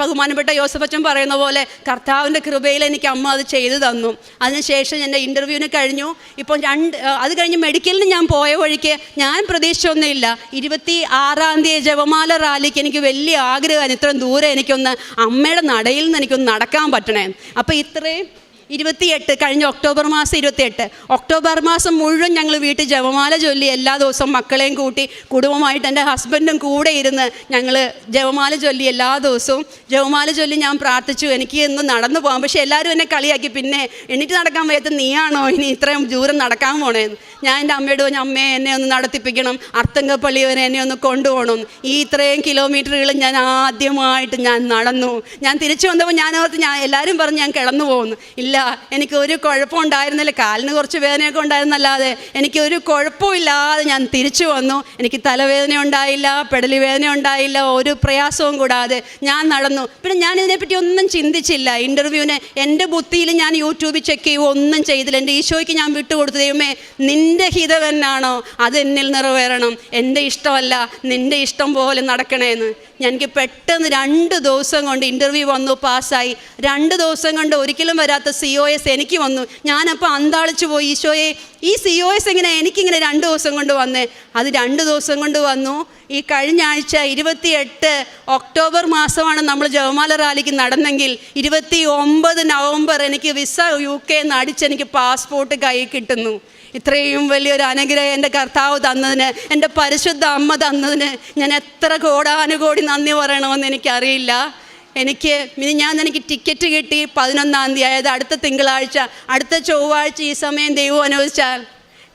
ബഹുമാനപ്പെട്ട യോസഫച്ചൻ പറയുന്ന പോലെ കർത്താവിന്റെ കൃപയിൽ എനിക്ക് അമ്മ അത് ചെയ്തു തന്നു. അതിനുശേഷം എന്റെ ഇന്റർവ്യൂവിന് കഴിഞ്ഞു. ഇപ്പോൾ രണ്ട് അത് കഴിഞ്ഞ് മെഡിക്കലിന് ഞാൻ പോയ വഴിക്ക് ഞാൻ പ്രതീക്ഷിച്ചൊന്നുമില്ല. ഇരുപത്തി ആറാം തീയതി ജപമാല റാലിക്ക് എനിക്ക് വലിയ വലിയ ആഗ്രഹമാണ് ഇത്രയും ദൂരെ എനിക്കൊന്ന് അമ്മയുടെ നടയിൽ നിന്ന് എനിക്കൊന്ന് നടക്കാൻ പറ്റണേ. അപ്പോൾ ഇത്രയും ഇരുപത്തിയെട്ട് കഴിഞ്ഞ ഒക്ടോബർ മാസം ഇരുപത്തിയെട്ട്. ഒക്ടോബർ മാസം മുഴുവൻ ഞങ്ങൾ വീട്ടിൽ ജപമാല ചൊല്ലി എല്ലാ ദിവസവും മക്കളെയും കൂട്ടി കുടുംബമായിട്ട് എന്റെ ഹസ്ബൻഡും കൂടെ ഇരുന്ന് ഞങ്ങൾ ജപമാല ചൊല്ലി എല്ലാ ദിവസവും. ജപമാല ചൊല്ലി ഞാൻ പ്രാർത്ഥിച്ചു എനിക്ക് ഇന്ന് നടന്നു പോകാം. പക്ഷേ എല്ലാവരും എന്നെ കളിയാക്കി പിന്നെ എണീറ്റ് നടക്കാൻ വയ്യത്ത് നീയാണോ? ഇനി ഇത്രയും ദൂരം നടക്കാൻ പോണേന്ന് ഞാൻ എന്റെ അമ്മയോട് പറഞ്ഞു അമ്മയെ എന്നെ ഒന്ന് നടത്തിപ്പിക്കണം. അർത്തങ്കപ്പള്ളി വരെ എന്നെ ഒന്ന് കൊണ്ടുപോകണം. ഈ ഇത്രയും കിലോമീറ്ററുകൾ ഞാൻ ആദ്യമായിട്ട് ഞാൻ നടന്നു. ഞാൻ തിരിച്ചു വന്നപ്പോൾ ഞാൻ ഞാൻ എല്ലാവരും പറഞ്ഞ് ഞാൻ കിടന്നു പോകുന്നു ഇല്ല എനിക്ക് ഒരു കുഴപ്പം ഉണ്ടായിരുന്നില്ല. കാലിന് കുറച്ച് വേദനയൊക്കെ ഉണ്ടായിരുന്നല്ലാതെ എനിക്ക് ഒരു കുഴപ്പമില്ലാതെ ഞാൻ തിരിച്ചു വന്നു. എനിക്ക് തലവേദന ഉണ്ടായില്ല പെടലി വേദന ഉണ്ടായില്ല ഒരു പ്രയാസവും കൂടാതെ ഞാൻ നടന്നു. പിന്നെ ഞാൻ ഇതിനെപ്പറ്റി ഒന്നും ചിന്തിച്ചില്ല. ഇന്റർവ്യൂവിന് എന്റെ ബുദ്ധിയിൽ ഞാൻ യൂട്യൂബിൽ ചെക്ക് ചെയ്യുകയോ ഒന്നും ചെയ്തില്ല. എന്റെ ഈശോയ്ക്ക് ഞാൻ വിട്ടുകൊടുത്തു. ദൈവമേ നിന്റെ ഹിതം എന്നാണോ അത് എന്നിൽ നിറവേറണം. എന്റെ ഇഷ്ടമല്ല. നിന്റെ ഇഷ്ടം പോലെ നടക്കണേന്ന്. എനിക്ക് പെട്ടെന്ന് രണ്ട് ദിവസം കൊണ്ട് ഇന്റർവ്യൂ വന്നു പാസ്സായി. രണ്ട് ദിവസം കൊണ്ട് ഒരിക്കലും വരാത്ത സി ഒ എസ് എനിക്ക് വന്നു. ഞാനപ്പോൾ അന്താളിച്ചു പോയി ഈശോയെ ഈ സി ഒ എസ് എങ്ങനെ എനിക്കിങ്ങനെ രണ്ട് ദിവസം കൊണ്ട് വന്നേ? അത് രണ്ട് ദിവസം കൊണ്ട് വന്നു. ഈ കഴിഞ്ഞ ആഴ്ച ഇരുപത്തിയെട്ട് ഒക്ടോബർ മാസമാണ് നമ്മൾ ജവമാല റാലിക്ക് നടന്നെങ്കിൽ ഇരുപത്തി ഒമ്പത് നവംബർ എനിക്ക് വിസ യു കെ നിന്ന് അടിച്ചെനിക്ക് പാസ്പോർട്ട് കൈ കിട്ടുന്നു. ഇത്രയും വലിയൊരു അനുഗ്രഹം എന്റെ കർത്താവ് തന്നതിന് എന്റെ പരിശുദ്ധ അമ്മ തന്നതിന് ഞാൻ എത്ര കോടാനുകോടി നന്ദി പറയണമെന്ന് എനിക്കറിയില്ല. എനിക്ക് ഇനി ഞാൻ എനിക്ക് ടിക്കറ്റ് കിട്ടി പതിനൊന്നാം തീയതി അതായത് അടുത്ത തിങ്കളാഴ്ച അടുത്ത ചൊവ്വാഴ്ച ഈ സമയം ദൈവം അനുവദിച്ചാൽ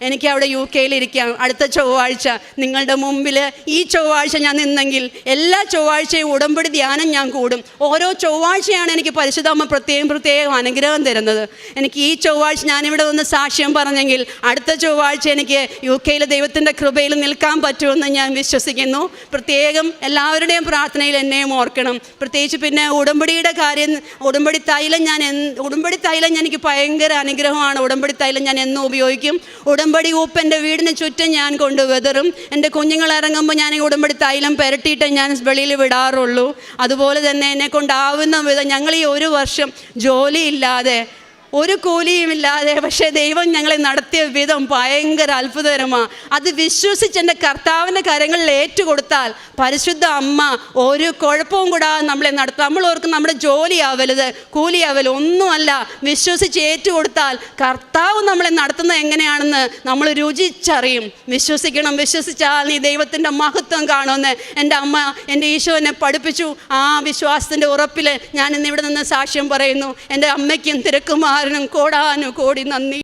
എനിക്ക് അവിടെ യു കെയിലിരിക്കാം. അടുത്ത ചൊവ്വാഴ്ച നിങ്ങളുടെ മുമ്പിൽ ഈ ചൊവ്വാഴ്ച ഞാൻ നിന്നെങ്കിൽ എല്ലാ ചൊവ്വാഴ്ചയും ഉടമ്പടി ധ്യാനം ഞാൻ കൂടും. ഓരോ ചൊവ്വാഴ്ചയാണ് എനിക്ക് പരിശുദ്ധമ്മ പ്രത്യേകം പ്രത്യേകം അനുഗ്രഹം തരുന്നത്. എനിക്ക് ഈ ചൊവ്വാഴ്ച ഞാനിവിടെ വന്ന് സാക്ഷ്യം പറഞ്ഞെങ്കിൽ അടുത്ത ചൊവ്വാഴ്ച എനിക്ക് യു കെയിലെ ദൈവത്തിന്റെ കൃപയിൽ നിൽക്കാൻ പറ്റുമെന്ന് ഞാൻ വിശ്വസിക്കുന്നു. പ്രത്യേകം എല്ലാവരുടെയും പ്രാർത്ഥനയിൽ എന്നെയും ഓർക്കണം. പ്രത്യേകിച്ച് പിന്നെ ഉടമ്പടിയുടെ കാര്യം ഉടമ്പടി തൈലം ഞാൻ ഉടമ്പടി തൈലം എനിക്ക് ഭയങ്കര അനുഗ്രഹമാണ്. ഉടമ്പടി തൈലം ഞാൻ എന്നും ഉപയോഗിക്കും. ഉടമ്പടി ഉപ്പ് എന്റെ വീടിന് ചുറ്റും ഞാൻ കൊണ്ട് വെതറും. എന്റെ കുഞ്ഞുങ്ങൾ ഇറങ്ങുമ്പോൾ ഞാൻ ഈ ഉടമ്പടി തൈലം പുരട്ടിയിട്ട് ഞാൻ വെളിയിൽ വിടാറുള്ളൂ. അതുപോലെ തന്നെ എന്നെ കൊണ്ടാവുന്ന വിധം ഞങ്ങൾ ഈ ഒരു വർഷം ജോലിയില്ലാതെ ഒരു കൂലിയുമില്ലാതെ പക്ഷേ ദൈവം ഞങ്ങളെ നടത്തിയ വിധം ഭയങ്കര അത്ഭുതകരമാണ് അത് വിശ്വസിച്ച് എന്റെ കർത്താവിന്റെ കരങ്ങളിൽ ഏറ്റുകൊടുത്താൽ പരിശുദ്ധ അമ്മ ഒരു കുഴപ്പവും കൂടാതെ നമ്മളെ നടത്തും. നമ്മൾ ഓർക്കും നമ്മുടെ ജോലിയാവരുത് കൂലിയാവൽ ഒന്നുമല്ല. വിശ്വസിച്ച് ഏറ്റുകൊടുത്താൽ കർത്താവ് നമ്മളെ നടത്തുന്നത് എങ്ങനെയാണെന്ന് നമ്മൾ രുചിച്ചറിയും. വിശ്വസിക്കണം വിശ്വസിച്ചാൽ നീ ദൈവത്തിന്റെ മഹത്വം കാണുമെന്ന് എന്റെ അമ്മ എന്റെ ഈശോ എന്നെ പഠിപ്പിച്ചു. ആ വിശ്വാസത്തിന്റെ ഉറപ്പിൽ ഞാൻ ഇന്ന് ഇവിടെ നിന്ന് സാക്ഷ്യം പറയുന്നു. എന്റെ അമ്മയ്ക്കും തിരക്കുമാരനും കാരണം കോടാനുകോടി നന്ദി.